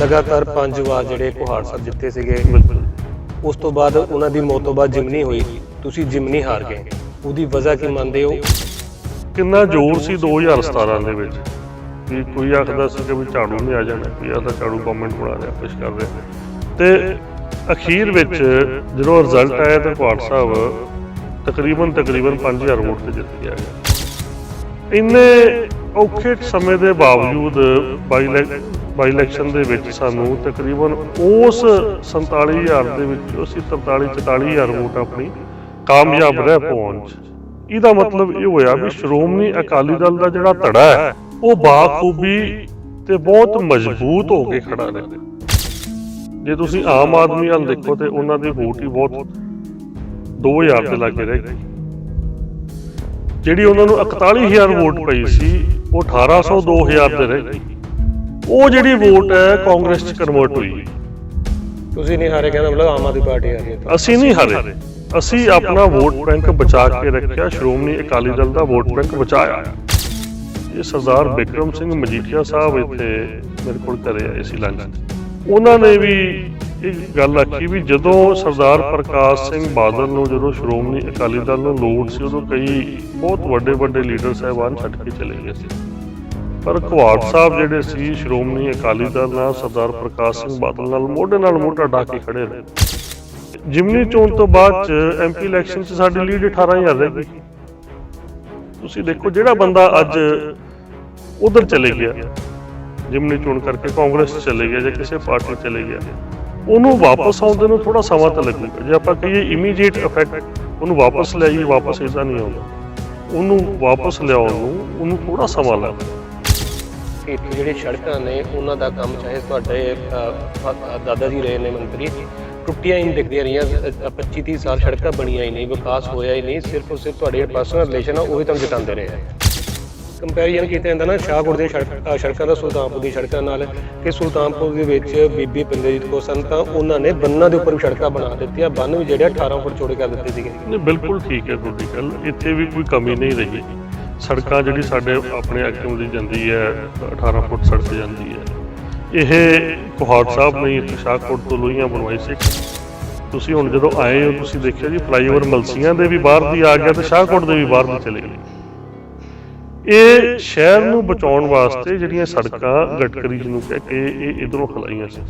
ਲਗਾਤਾਰ ਪੰਜ ਵਾਰ ਜਿਹੜੇ ਕੁਹਾੜ ਸਾਹਿਬ ਜਿੱਤੇ ਸੀਗੇ। ਬਿਲਕੁਲ। ਉਸ ਤੋਂ ਬਾਅਦ ਉਹਨਾਂ ਦੀ ਮੌਤ ਤੋਂ ਬਾਅਦ ਜਿਮਨੀ ਹੋਈ। ਤੁਸੀਂ ਜਿਮਨੀ ਹਾਰ ਗਏ। ਉਹਦੀ ਵਜ੍ਹਾ ਕੀ ਮੰਨਦੇ ਹੋ? ਕਿੰਨਾ ਜ਼ੋਰ ਸੀ 2017 ਦੇ ਵਿੱਚ? ਵੀ ਕੋਈ ਆਖਦਾ ਸੀ ਕਿ ਵੀ ਝਾੜੂ ਨਹੀਂ ਆ ਜਾਣਾ ਕੋਈ ਆਖਦਾ ਝਾੜੂ ਗਵਰਨਮੈਂਟ ਬਣਾ ਰਿਹਾ ਕੁਝ ਕਰ ਰਿਹਾ। ਤੇ ਅਖੀਰ ਵਿੱਚ ਜਦੋਂ ਰਿਜ਼ਲਟ ਆਇਆ ਤਾਂ ਕੁਹਾੜ ਸਾਹਿਬ ਤਕਰੀਬਨ ਤਕਰੀਬਨ 5000 ਵੋਟ ਤੇ ਜਿੱਤ ਗਿਆ। ਇੰਨੇ ਔਖੇ ਸਮੇਂ ਦੇ ਬਾਵਜੂਦ ਬਾਈ ਬਾਈ ਇਲੈਕਸ਼ਨ ਦੇ ਵਿੱਚ ਸਾਨੂੰ ਤਕਰੀਬਨ ਉਸ 47000 ਦੇ ਵਿੱਚ, ਅਸੀਂ 43 44000 ਵੋਟ ਆਪਣੀ ਕਾਮਯਾਬ ਰਹਿ ਪਹੁੰਚ। ਇਹਦਾ ਮਤਲਬ ਇਹ ਹੋਇਆ ਵੀ ਸ਼੍ਰੋਮਣੀ ਅਕਾਲੀ ਦਲ ਦਾ ਜਿਹੜਾ ਧੜਾ ਹੈ, ਉਹ ਬਾਖੂਬੀ ਤੇ ਬਹੁਤ ਮਜ਼ਬੂਤ ਹੋ ਕੇ ਖੜਾ ਰਿਹਾ ਜੇ ਤੁਸੀਂ ਆਮ ਆਦਮੀ ਵੱਲ ਦੇਖੋ ਤੇ ਉਹਨਾਂ ਦੀ ਵੋਟ ਹੀ ਬਹੁਤ 2000 ਦੇ ਲਾਗੇ ਰਹਿ ਗਈ। ਜਿਹੜੀ ਉਹਨਾਂ ਨੂੰ 41000 ਵੋਟ ਪਈ ਸੀ, ਉਹ 1800 2000 ਦੇ ਰਹਿ ਗਈ। ਉਹ ਜਿਹੜੀ ਵੋਟ ਹੈ ਕਾਂਗਰਸ ਚ ਕਨਵਰਟ ਹੋਈ। ਤੁਸੀਂ ਨਹੀਂ ਹਾਰੇ ਕਹਿੰਦਾ ਮਤਲਬ ਆਮ ਆਦਮੀ ਪਾਰਟੀ ਆ ਰਹੀ ਹੈ। ਅਸੀਂ ਨਹੀਂ ਹਾਰੇ। ਅਸੀਂ ਆਪਣਾ ਵੋਟ ਬੈਂਕ ਬਚਾ ਕੇ ਰੱਖਿਆ ਸ਼੍ਰੋਮਣੀ ਅਕਾਲੀ ਦਲ ਦਾ ਵੋਟ ਬੈਂਕ ਬਚਾਇਆ। ਇਹ ਸਰਦਾਰ ਬਿਕਰਮ ਸਿੰਘ ਮਜੀਠੀਆ ਸਾਹਿਬ ਇੱਥੇ ਮੇਰੇ ਕੋਲ ਘਰੇ ਆਏ ਸੀ ਲੰਚ। ਉਹਨਾਂ ਨੇ ਵੀ ਇਹ ਗੱਲ ਆਖੀ ਵੀ ਜਦੋਂ ਸਰਦਾਰ ਪ੍ਰਕਾਸ਼ ਸਿੰਘ ਬਾਦਲ ਨੂੰ ਜਦੋਂ ਸ਼੍ਰੋਮਣੀ ਅਕਾਲੀ ਦਲ ਨੂੰ ਲੋੜ ਸੀ ਉਦੋਂ ਕਈ ਬਹੁਤ ਵੱਡੇ ਵੱਡੇ ਲੀਡਰ ਸਾਹਿਬਾਨ ਛੱਡ ਕੇ ਚਲੇ ਗਏ ਸੀ। ਪਰ ਕੁਹਾੜ ਸਾਹਿਬ ਜਿਹੜੇ ਸੀ, ਸ਼੍ਰੋਮਣੀ ਅਕਾਲੀ ਦਲ ਨਾਲ ਸਰਦਾਰ ਪ੍ਰਕਾਸ਼ ਸਿੰਘ ਬਾਦਲ ਨਾਲ ਮੋਢੇ ਨਾਲ ਮੋਢਾ ਢਾ ਕੇ ਖੜੇ ਰਹੇ ਜਿਮਨੀ ਚੋਣ ਤੋਂ ਬਾਅਦ ਚ ਐਮਪੀ ਇਲੈਕਸ਼ਨ ਚ ਸਾਡੀ ਲੀਡ 18000 ਰਹਿ ਗਈ। ਤੁਸੀਂ ਦੇਖੋ ਜਿਹੜਾ ਬੰਦਾ ਅੱਜ ਉਧਰ ਚਲੇ ਗਿਆ, ਜਿਮਨੀ ਚੋਣ ਕਰਕੇ ਕਾਂਗਰਸ ਚਲੇ ਗਿਆ ਜਾਂ ਕਿਸੇ ਪਾਰਟੀ ਚਲੇ ਗਿਆ, ਉਹਨੂੰ ਵਾਪਸ ਆਉਂਦੇ ਨੂੰ ਥੋੜਾ ਸਮਾਂ ਤਾਂ ਲੱਗੂਗਾ ਜੇ ਆਪਾਂ ਕਹੀਏ ਇਮੀਡੀਏਟ ਇਫੈਕਟ ਉਹਨੂੰ ਵਾਪਸ ਲਿਆਈਏ, ਵਾਪਸ ਇਦਾਂ ਨਹੀਂ ਆਉਂਦਾ। ਉਹਨੂੰ ਵਾਪਸ ਲਿਆਉਣ ਨੂੰ ਉਹਨੂੰ ਥੋੜਾ ਸਮਾਂ ਲੱਗਦਾ। ਇੱਥੇ ਜਿਹੜੇ ਸੜਕਾਂ ਨੇ, ਉਹਨਾਂ ਦਾ ਕੰਮ ਚਾਹੇ ਤੁਹਾਡੇ ਦਾਦਾ ਜੀ ਰਹੇ ਨੇ ਮੰਤਰੀ, ਟੁੱਟੀਆਂ ਹੀ ਦਿਖਦੀਆਂ ਰਹੀਆਂ 25 30 ਸਾਲ ਸੜਕਾਂ ਬਣੀਆਂ ਹੀ ਨਹੀਂ, ਵਿਕਾਸ ਹੋਇਆ ਹੀ ਨਹੀਂ, ਸਿਰਫ ਔਰ ਤੁਹਾਡੇ ਪਰਸਨਲ ਰਿਲੇਸ਼ਨ ਆ, ਉਹੀ ਤੁਹਾਨੂੰ ਜਿਤਾਉਂਦੇ ਰਹੇ ਆ। ਕੰਪੈਰੀਜ਼ਨ ਕੀਤਾ ਜਾਂਦਾ ਨਾ, ਸ਼ਾਹਕੋਟ ਦੀਆਂ ਸੜਕਾਂ ਦਾ, ਸੁਲਤਾਨਪੁਰ ਦੀ ਸੜਕਾਂ ਨਾਲ, ਕਿ ਸੁਲਤਾਨਪੁਰ ਦੇ ਵਿੱਚ ਬੀਬੀ ਪੰਦਰਜੀਤ ਕੌਰ ਸਨ, ਤਾਂ ਉਹਨਾਂ ਨੇ ਬੰਨਾਂ ਦੇ ਉੱਪਰ ਵੀ ਸੜਕਾਂ ਬਣਾ ਦਿੱਤੀਆਂ, ਬੰਨ ਵੀ ਜਿਹੜੇ ਆ 18 ਫੁੱਟ ਚੌੜੇ ਕਰ ਦਿੱਤੇ ਸੀਗੇ। ਨਹੀਂ, ਬਿਲਕੁਲ ਠੀਕ ਹੈ ਤੁਹਾਡੀ ਗੱਲ, ਇੱਥੇ ਵੀ ਕੋਈ ਕਮੀ ਨਹੀਂ ਰਹੀ। ਸੜਕਾਂ ਜਿਹੜੀ ਸਾਡੇ ਆਪਣੇ ਅੱਗੇ ਦੀ ਜਾਂਦੀ ਹੈ 18 ਫੁੱਟ ਸੜਕ ਜਾਂਦੀ ਹੈ। ਇਹ ਕੁਹਾੜ ਸਾਹਿਬ ਨੇ ਇੱਥੇ ਤੋਂ ਲੋਹੀਆਂ ਬਣਵਾਈ ਸੀ। ਤੁਸੀਂ ਹੁਣ ਜਦੋਂ ਆਏ ਹੋ, ਤੁਸੀਂ ਦੇਖਿਆ ਜੀ, ਫਲਾਈਓਵਰ ਮਲਸੀਆਂ ਦੇ ਵੀ ਬਾਹਰ ਦੀ ਆ ਗਿਆ ਤੇ ਸ਼ਾਹਕੋਟ ਦੇ ਵੀ ਬਾਹਰ ਦੀ ਚਲੇ ਗਏ ਇਹ ਸ਼ਹਿਰ ਨੂੰ ਬਚਾਉਣ ਵਾਸਤੇ ਜਿਹੜੀਆਂ ਸੜਕਾਂ ਗਟਕਰੀ ਜਿਹਨੂੰ ਕਹਿ ਕੇ ਇਹ ਇਧਰੋਂ ਖਲਾਈਆਂ ਸੀ।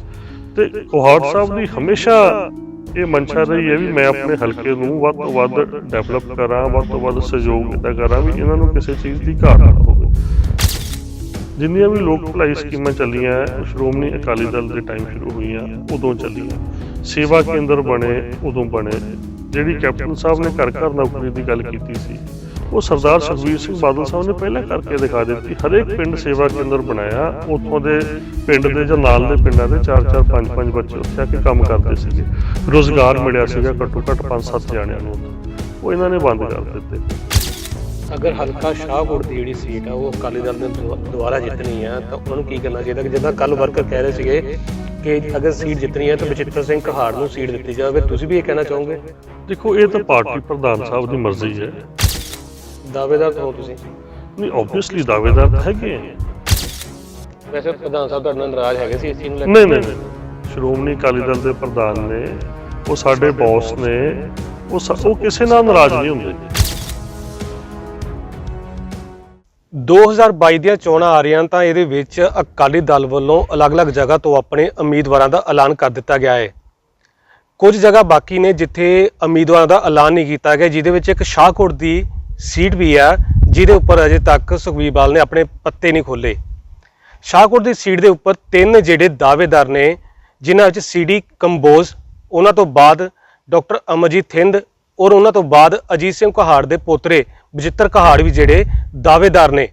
ਤੇ ਕੁਹਾੜ ਸਾਹਿਬ ਦੀ ਹਮੇਸ਼ਾ ਇਹ ਮਨਸ਼ਾ ਰਹੀ ਹੈ ਵੀ ਮੈਂ ਆਪਣੇ ਹਲਕੇ ਨੂੰ ਵੱਧ ਤੋਂ ਵੱਧ ਡਿਵੈਲਪ ਕਰਾਂ, ਵੱਧ ਤੋਂ ਵੱਧ ਸਹਿਯੋਗ ਦਿੱਤਾ ਕਰਾਂ ਵੀ ਇਹਨਾਂ ਨੂੰ ਕਿਸੇ ਚੀਜ਼ ਦੀ ਘਾਟ ਨਾ ਹੋਵੇ। ਜਿੰਨੀਆਂ ਵੀ ਲੋਕ ਭਲਾਈ ਸਕੀਮਾਂ ਚੱਲੀਆਂ, ਸ਼੍ਰੋਮਣੀ ਅਕਾਲੀ ਦਲ ਦੇ ਟਾਈਮ ਸ਼ੁਰੂ ਹੋਈਆਂ, ਉਦੋਂ ਚੱਲੀਆਂ। ਸੇਵਾ ਕੇਂਦਰ ਬਣੇ, ਉਦੋਂ ਬਣੇ। ਜਿਹੜੀ ਕੈਪਟਨ ਸਾਹਿਬ ਨੇ ਘਰ ਘਰ ਨੌਕਰੀ ਦੀ ਗੱਲ ਕੀਤੀ ਸੀ ਉਹ ਸਰਦਾਰ ਸੁਖਬੀਰ ਸਿੰਘ ਬਾਦਲ ਸਾਹਿਬ ਨੇ ਪਹਿਲਾਂ ਕਰਕੇ ਦਿਖਾ ਦਿੱਤੀ। ਹਰੇਕ ਪਿੰਡ ਸੇਵਾ ਕੇਂਦਰ ਬਣਾਇਆ ਉੱਥੋਂ ਦੇ ਪਿੰਡ ਦੇ ਜਾਂ ਨਾਲ ਦੇ ਪਿੰਡਾਂ ਦੇ 4-4 5-5 ਬੱਚੇ ਉੱਥੇ ਆ ਕੇ ਕੰਮ ਕਰਦੇ ਸੀਗੇ। ਰੋਜ਼ਗਾਰ ਮਿਲਿਆ ਸੀਗਾ ਘੱਟੋ ਘੱਟ 5-7 ਜਾਣਿਆਂ ਨੂੰ ਉਹ ਇਹਨਾਂ ਨੇ ਬੰਦ ਕਰ ਦਿੱਤੇ। ਅਗਰ ਹਲਕਾ ਸ਼ਾਹਕੋਟ ਦੀ ਜਿਹੜੀ ਸੀਟ ਆ ਉਹ ਅਕਾਲੀ ਦਲ ਨੇ ਦੁਬਾਰਾ ਜਿੱਤਣੀ ਆ ਤਾਂ ਉਹਨਾਂ ਨੂੰ ਕੀ ਕਰਨਾ ਚਾਹੀਦਾ ਕਿ ਜਿੱਦਾਂ ਕੱਲ ਵਰਕਰ ਕਹਿ ਰਹੇ ਸੀਗੇ ਕਿ ਅਗਰ ਸੀਟ ਜਿੱਤਣੀ ਹੈ ਤਾਂ ਬਚਿੱਤਰ ਸਿੰਘ ਕਹਾੜ ਨੂੰ ਸੀਟ ਦਿੱਤੀ ਜਾਵੇ। ਤੁਸੀਂ ਵੀ ਇਹ ਕਹਿਣਾ ਚਾਹੋਗੇ? ਦੇਖੋ ਇਹ ਤਾਂ ਪਾਰਟੀ ਪ੍ਰਧਾਨ ਸਾਹਿਬ ਦੀ ਮਰਜ਼ੀ ਹੈ। ਦਾਅਵੇਦਾਰ ਤਾਂ ਹੋ ਤੁਸੀਂ। ਨਹੀਂ ਆਬਵੀਅਸਲੀ ਦਾਅਵੇਦਾਰ ਤਾਂ ਹੈਗੇ ਆ। ਵੈਸੇ ਪ੍ਰਧਾਨ ਸਾਹਿਬ ਤੁਹਾਡੇ ਨਾਲ ਨਾਰਾਜ਼ ਹੈਗੇ ਸੀ ਇਸ ਚੀਜ਼ ਨੂੰ ਲੈ ਕੇ। ਨਹੀਂ ਨਹੀਂ ਨਹੀਂ। ਸ਼੍ਰੋਮਣੀ ਅਕਾਲੀ ਦਲ ਦੇ ਪ੍ਰਧਾਨ ਨੇ ਉਹ ਸਾਡੇ ਬੌਸ ਨੇ ਉਹ ਸ- ਉਹ ਕਿਸੇ ਨਾਲ ਨਾਰਾਜ਼ ਨਹੀਂ ਹੁੰਦੇ। 2022 ਦੀਆਂ ਚੋਣਾਂ ਆ ਰਹੀਆਂ ਤਾਂ ਇਹਦੇ ਵਿੱਚ ਅਕਾਲੀ ਦਲ ਵੱਲੋਂ ਅਲੱਗ-ਅਲੱਗ ਜਗ੍ਹਾ ਤੋਂ ਆਪਣੇ ਉਮੀਦਵਾਰਾਂ ਦਾ ਐਲਾਨ ਕਰ ਦਿੱਤਾ ਗਿਆ ਹੈ। ਕੁਝ ਜਗ੍ਹਾ ਬਾਕੀ ਨੇ ਜਿੱਥੇ ਉਮੀਦਵਾਰਾਂ ਦਾ ਐਲਾਨ ਨਹੀਂ ਕੀਤਾ ਗਿਆ ਜਿਹਦੇ ਵਿੱਚ ਇੱਕ ਸ਼ਾਹਕੋਟ ਦੀ ਸੀਟ ਵੀ ਆ, ਜਿਹਦੇ ਉੱਪਰ ਅਜੇ ਤੱਕ ਸੁਖਬੀਰ ਬਾਲ ਨੇ ਆਪਣੇ ਪੱਤੇ ਨਹੀਂ ਖੋਲੇ ਸ਼ਾਹਕੋਟ ਦੀ ਸੀਟ ਦੇ ਉੱਪਰ ਤਿੰਨ ਜਿਹੜੇ ਦਾਅਵੇਦਾਰ ਨੇ, ਜਿਨ੍ਹਾਂ ਵਿੱਚ ਸੀਡੀ ਕੰਬੋਜ, ਉਹਨਾਂ ਤੋਂ ਬਾਅਦ ਡਾਕਟਰ ਅਮਰਜੀਤ ਥਿੰਦ ਔਰ ਉਹਨਾਂ ਤੋਂ ਬਾਅਦ ਅਜੀਤ ਸਿੰਘ ਕਹਾੜ ਦੇ ਪੋਤਰੇ ਬਜਿੱਤਰ ਕਹਾੜ ਵੀ ਜਿਹੜੇ ਦਾਅਵੇਦਾਰ ਨੇ।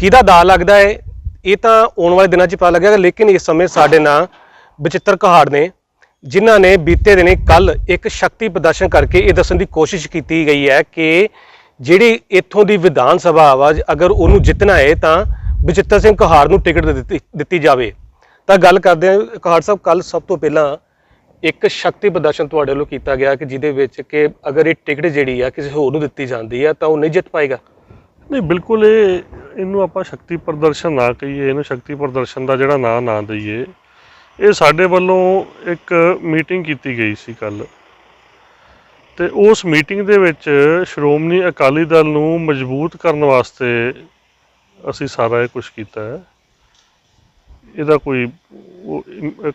ਕਿਹਦਾ ਦਾ ਲੱਗਦਾ ਹੈ ਇਹ ਤਾਂ ਆਉਣ ਵਾਲੇ ਦਿਨਾਂ 'ਚ ਪਤਾ ਲੱਗੇਗਾ, ਲੇਕਿਨ ਇਸ ਸਮੇਂ ਸਾਡੇ ਨਾਲ ਬਚਿੱਤਰ ਕਹਾੜ ਨੇ। ਜਿਨ੍ਹਾਂ ਨੇ ਬੀਤੇ ਦਿਨੇ ਕੱਲ ਇੱਕ ਸ਼ਕਤੀ ਪ੍ਰਦਰਸ਼ਨ ਕਰਕੇ ਇਹ ਦੱਸਣ ਦੀ ਕੋਸ਼ਿਸ਼ ਕੀਤੀ ਗਈ ਹੈ ਕਿ ਜਿਹੜੀ ਇੱਥੋਂ ਦੀ ਵਿਧਾਨ ਸਭਾ ਆਵਾਜ਼ ਅਗਰ ਉਹਨੂੰ ਜਿੱਤਣਾ ਹੈ ਤਾਂ ਬਚਿੱਤਰ ਸਿੰਘ ਕਹਾੜ ਨੂੰ ਟਿਕਟ ਦਿੱਤੀ ਦਿੱਤੀ ਜਾਵੇ। ਤਾਂ ਗੱਲ ਕਰਦੇ ਹਾਂ, ਕਹਾੜ ਸਾਹਿਬ ਕੱਲ ਸਭ ਤੋਂ ਪਹਿਲਾਂ ਇੱਕ ਸ਼ਕਤੀ ਪ੍ਰਦਰਸ਼ਨ ਤੁਹਾਡੇ ਵੱਲੋਂ ਕੀਤਾ ਗਿਆ ਕਿ ਜਿਹਦੇ ਵਿੱਚ ਕਿ ਅਗਰ ਇਹ ਟਿਕਟ ਜਿਹੜੀ ਆ ਕਿਸੇ ਹੋਰ ਨੂੰ ਦਿੱਤੀ ਜਾਂਦੀ ਆ, ਤਾਂ ਉਹ ਨਹੀਂ ਜਿੱਤ ਪਾਏਗਾ? ਨਹੀਂ, ਬਿਲਕੁਲ ਇਹ, ਇਹਨੂੰ ਆਪਾਂ ਸ਼ਕਤੀ ਪ੍ਰਦਰਸ਼ਨ ਨਾ ਕਹੀਏ, ਇਹਨੂੰ ਸ਼ਕਤੀ ਪ੍ਰਦਰਸ਼ਨ ਦਾ ਜਿਹੜਾ ਨਾਂ ਨਾ ਦਈਏ। ਇਹ ਸਾਡੇ ਵੱਲੋਂ ਇੱਕ ਮੀਟਿੰਗ ਕੀਤੀ ਗਈ ਸੀ ਕੱਲ ਤੇ ਉਸ ਮੀਟਿੰਗ ਦੇ ਵਿੱਚ ਸ਼੍ਰੋਮਣੀ ਅਕਾਲੀ ਦਲ ਨੂੰ ਮਜ਼ਬੂਤ ਕਰਨ ਵਾਸਤੇ ਅਸੀਂ ਸਾਰਾ ਇਹ ਕੁਝ ਕੀਤਾ ਹੈ। ਇਹਦਾ ਕੋਈ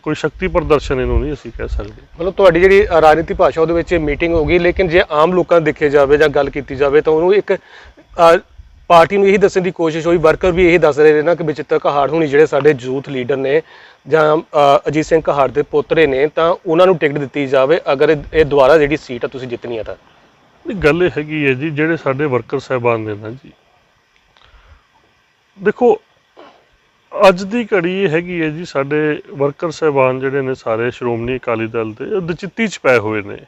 ਕੋਈ ਸ਼ਕਤੀ ਪ੍ਰਦਰਸ਼ਨ ਇਹਨੂੰ ਨਹੀਂ ਅਸੀਂ ਕਹਿ ਸਕਦੇ। ਮਤਲਬ ਤੁਹਾਡੀ ਜਿਹੜੀ ਰਾਜਨੀਤੀ ਭਾਸ਼ਾ ਉਹਦੇ ਵਿੱਚ ਇਹ ਮੀਟਿੰਗ ਹੋ ਗਈ, ਲੇਕਿਨ ਜੇ ਆਮ ਲੋਕਾਂ ਨੂੰ ਦੇਖਿਆ ਜਾਵੇ ਜਾਂ ਗੱਲ ਕੀਤੀ ਜਾਵੇ ਤਾਂ ਉਹਨੂੰ ਇੱਕ ਪਾਰਟੀ ਨੂੰ ਇਹੀ ਦੱਸਣ ਦੀ ਕੋਸ਼ਿਸ਼ ਹੋਈ, ਵਰਕਰ ਵੀ ਇਹੀ ਦੱਸ ਰਹੇ ਨੇ ਨਾ ਕਿ ਬਚਿੱਤਰ ਕਹਾੜ ਹੁਣੀ ਜਿਹੜੇ ਸਾਡੇ ਯੂਥ ਲੀਡਰ ਨੇ ਜਾਂ ਅਜੀਤ ਸਿੰਘ ਕਹਾੜ ਦੇ ਪੋਤਰੇ ਨੇ, ਤਾਂ ਉਹਨਾਂ ਨੂੰ ਟਿਕਟ ਦਿੱਤੀ ਜਾਵੇ, ਅਗਰ ਇਹ ਇਹ ਦੁਬਾਰਾ ਜਿਹੜੀ ਸੀਟ ਆ ਤੁਸੀਂ ਜਿੱਤਣੀ ਆ ਤਾਂ। ਨਹੀਂ, ਗੱਲ ਇਹ ਹੈਗੀ ਹੈ ਜੀ, ਜਿਹੜੇ ਸਾਡੇ ਵਰਕਰ ਸਹਿਬਾਨ ਨੇ ਨਾ ਜੀ। ਦੇਖੋ, ਅੱਜ ਦੀ ਘੜੀ ਇਹ ਹੈਗੀ ਹੈ ਜੀ, ਸਾਡੇ ਵਰਕਰ ਸਹਿਬਾਨ ਜਿਹੜੇ ਨੇ ਸਾਰੇ ਸ਼੍ਰੋਮਣੀ ਅਕਾਲੀ ਦਲ ਦੇ, ਉਹ ਦਚਿੱਤੀ 'ਚ ਪਏ ਹੋਏ ਨੇ।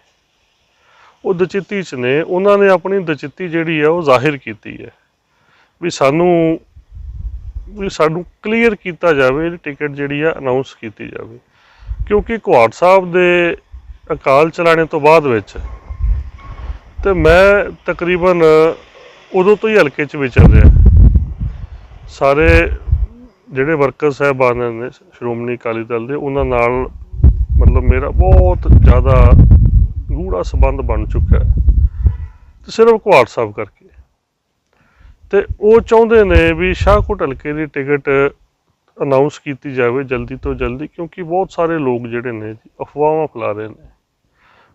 ਉਹ ਦਚਿੱਤੀ 'ਚ ਨੇ, ਉਹਨਾਂ ਨੇ ਆਪਣੀ ਦਚਿੱਤੀ ਜਿਹੜੀ ਹੈ ਉਹ ਜ਼ਾਹਿਰ ਕੀਤੀ ਹੈ। ਵੀ ਸਾਨੂੰ ਵੀ ਸਾਨੂੰ ਕਲੀਅਰ ਕੀਤਾ ਜਾਵੇ, ਇਹਦੀ ਟਿਕਟ ਜਿਹੜੀ ਆ ਅਨਾਉਂਸ ਕੀਤੀ ਜਾਵੇ। ਕਿਉਂਕਿ ਕੁਹਾੜ ਸਾਹਿਬ ਦੇ ਅਕਾਲ ਚਲਾਣੇ ਤੋਂ ਬਾਅਦ ਵਿੱਚ ਤੇ ਮੈਂ ਤਕਰੀਬਨ ਉਦੋਂ ਤੋਂ ਹੀ ਹਲਕੇ 'ਚ ਵਿਚਰ ਰਿਹਾ। ਸਾਰੇ ਜਿਹੜੇ ਵਰਕਰ ਸਾਹਿਬਾਨ ਨੇ, ਸ਼੍ਰੋਮਣੀ ਅਕਾਲੀ ਦਲ ਦੇ, ਉਹਨਾਂ ਨਾਲ ਮਤਲਬ ਮੇਰਾ ਬਹੁਤ ਜ਼ਿਆਦਾ ਗੂੜਾ ਸੰਬੰਧ ਬਣ ਚੁੱਕਾ ਹੈ। ਤੇ ਸਿਰਫ ਕੁਹਾੜ ਸਾਹਿਬ ਕਰਕੇ। ਤੇ ਉਹ ਚਾਹੁੰਦੇ ਨੇ ਵੀ ਸ਼ਾਹਕੋਟ ਹਲਕੇ ਦੀ ਟਿਕਟ ਅਨਾਉਂਸ ਕੀਤੀ ਜਾਵੇ ਜਲਦੀ ਤੋਂ ਜਲਦੀ, ਕਿਉਂਕਿ ਬਹੁਤ ਸਾਰੇ ਲੋਕ ਜਿਹੜੇ ਨੇ ਜੀ, ਅਫਵਾਹਾਂ ਫੈਲਾ ਰਹੇ ਨੇ।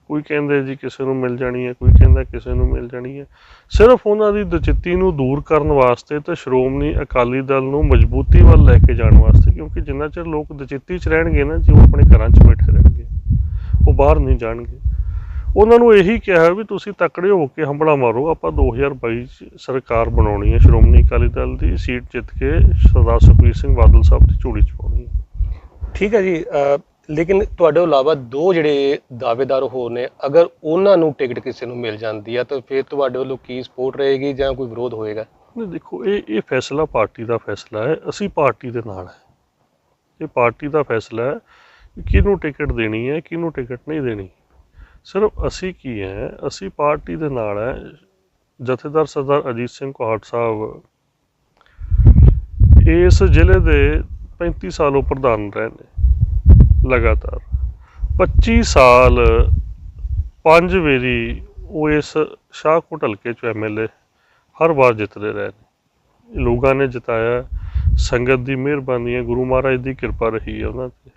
ਕੋਈ ਕਹਿੰਦੇ ਜੀ ਕਿਸੇ ਨੂੰ ਮਿਲ ਜਾਣੀ ਹੈ, ਕੋਈ ਕਹਿੰਦਾ ਕਿਸੇ ਨੂੰ ਮਿਲ ਜਾਣੀ ਹੈ। ਸਿਰਫ ਉਹਨਾਂ ਦੀ ਦਚਿੱਤੀ ਨੂੰ ਦੂਰ ਕਰਨ ਵਾਸਤੇ ਤੇ ਸ਼੍ਰੋਮਣੀ ਅਕਾਲੀ ਦਲ ਨੂੰ ਮਜ਼ਬੂਤੀ ਵੱਲ ਲੈ ਕੇ ਜਾਣ ਵਾਸਤੇ, ਕਿਉਂਕਿ ਜਿੰਨਾ ਚਿਰ ਲੋਕ ਦਚਿੱਤੀ 'ਚ ਰਹਿਣਗੇ ਨਾ ਜੀ, ਉਹ ਆਪਣੇ ਘਰਾਂ 'ਚ ਬੈਠੇ ਰਹਿਣਗੇ। ਉਹ ਬਾਹਰ ਨਹੀਂ ਜਾਣਗੇ। ਉਹਨਾਂ ਨੂੰ ਇਹੀ ਕਿਹਾ ਵੀ ਤੁਸੀਂ ਤਕੜੇ ਹੋ ਕੇ ਹੰਬੜਾ ਮਾਰੋ ਆਪਾਂ 2022 ਚ ਸਰਕਾਰ ਬਣਾਉਣੀ ਹੈ ਸ਼੍ਰੋਮਣੀ ਅਕਾਲੀ ਦਲ ਦੀ ਸੀਟ ਜਿੱਤ ਕੇ ਸਰਦਾਰ ਸੁਖਬੀਰ ਸਿੰਘ ਬਾਦਲ ਸਾਹਿਬ ਦੀ ਝੋਲੀ ਚ ਪਾਉਣੀ ਹੈ। ਠੀਕ ਹੈ ਜੀ ਲੇਕਿਨ ਤੁਹਾਡੇ ਇਲਾਵਾ ਦੋ ਜਿਹੜੇ ਦਾਅਵੇਦਾਰ ਹੋਰ ਨੇ ਅਗਰ ਉਹਨਾਂ ਨੂੰ ਟਿਕਟ ਕਿਸੇ ਨੂੰ ਮਿਲ ਜਾਂਦੀ ਹੈ ਤਾਂ ਫਿਰ ਤੁਹਾਡੇ ਵੱਲੋਂ ਕੀ ਸਪੋਰਟ ਰਹੇਗੀ ਜਾਂ ਕੋਈ ਵਿਰੋਧ ਹੋਏਗਾ? ਨਹੀਂ ਦੇਖੋ ਇਹ ਇਹ ਫੈਸਲਾ ਪਾਰਟੀ ਦਾ ਫੈਸਲਾ ਹੈ ਅਸੀਂ ਪਾਰਟੀ ਦੇ ਨਾਲ ਹੈ। ਇਹ ਪਾਰਟੀ ਦਾ ਫੈਸਲਾ ਹੈ ਕਿਹਨੂੰ ਟਿਕਟ ਦੇਣੀ ਹੈ ਕਿਹਨੂੰ ਟਿਕਟ ਨਹੀਂ ਦੇਣੀ। ਸਿਰਫ ਅਸੀਂ ਕੀ ਹੈ, ਅਸੀਂ ਪਾਰਟੀ ਦੇ ਨਾਲ ਹੈ। ਜਥੇਦਾਰ ਸਰਦਾਰ ਅਜੀਤ ਸਿੰਘ ਕੋਹੜ ਸਾਹਿਬ, ਇਸ ਜ਼ਿਲ੍ਹੇ ਦੇ 35 ਸਾਲੋਂ ਪ੍ਰਧਾਨ ਰਹੇ ਨੇ ਲਗਾਤਾਰ। 25 ਸਾਲ ਪੰਜ ਵੇਰੀ ਉਹ ਇਸ ਸ਼ਾਹਕੋਟ ਹਲਕੇ ਚ ਐਮਐਲਏ ਹਰ ਵਾਰ ਜਿੱਤਦੇ ਰਹੇ ਨੇ। ਲੋਕਾਂ ਨੇ ਜਿਤਾਇਆ, ਸੰਗਤ ਦੀ ਮਿਹਰਬਾਨੀ ਹੈ, ਗੁਰੂ ਮਹਾਰਾਜ ਦੀ ਕਿਰਪਾ ਰਹੀ ਹੈ ਉਹਨਾਂ ਤੇ।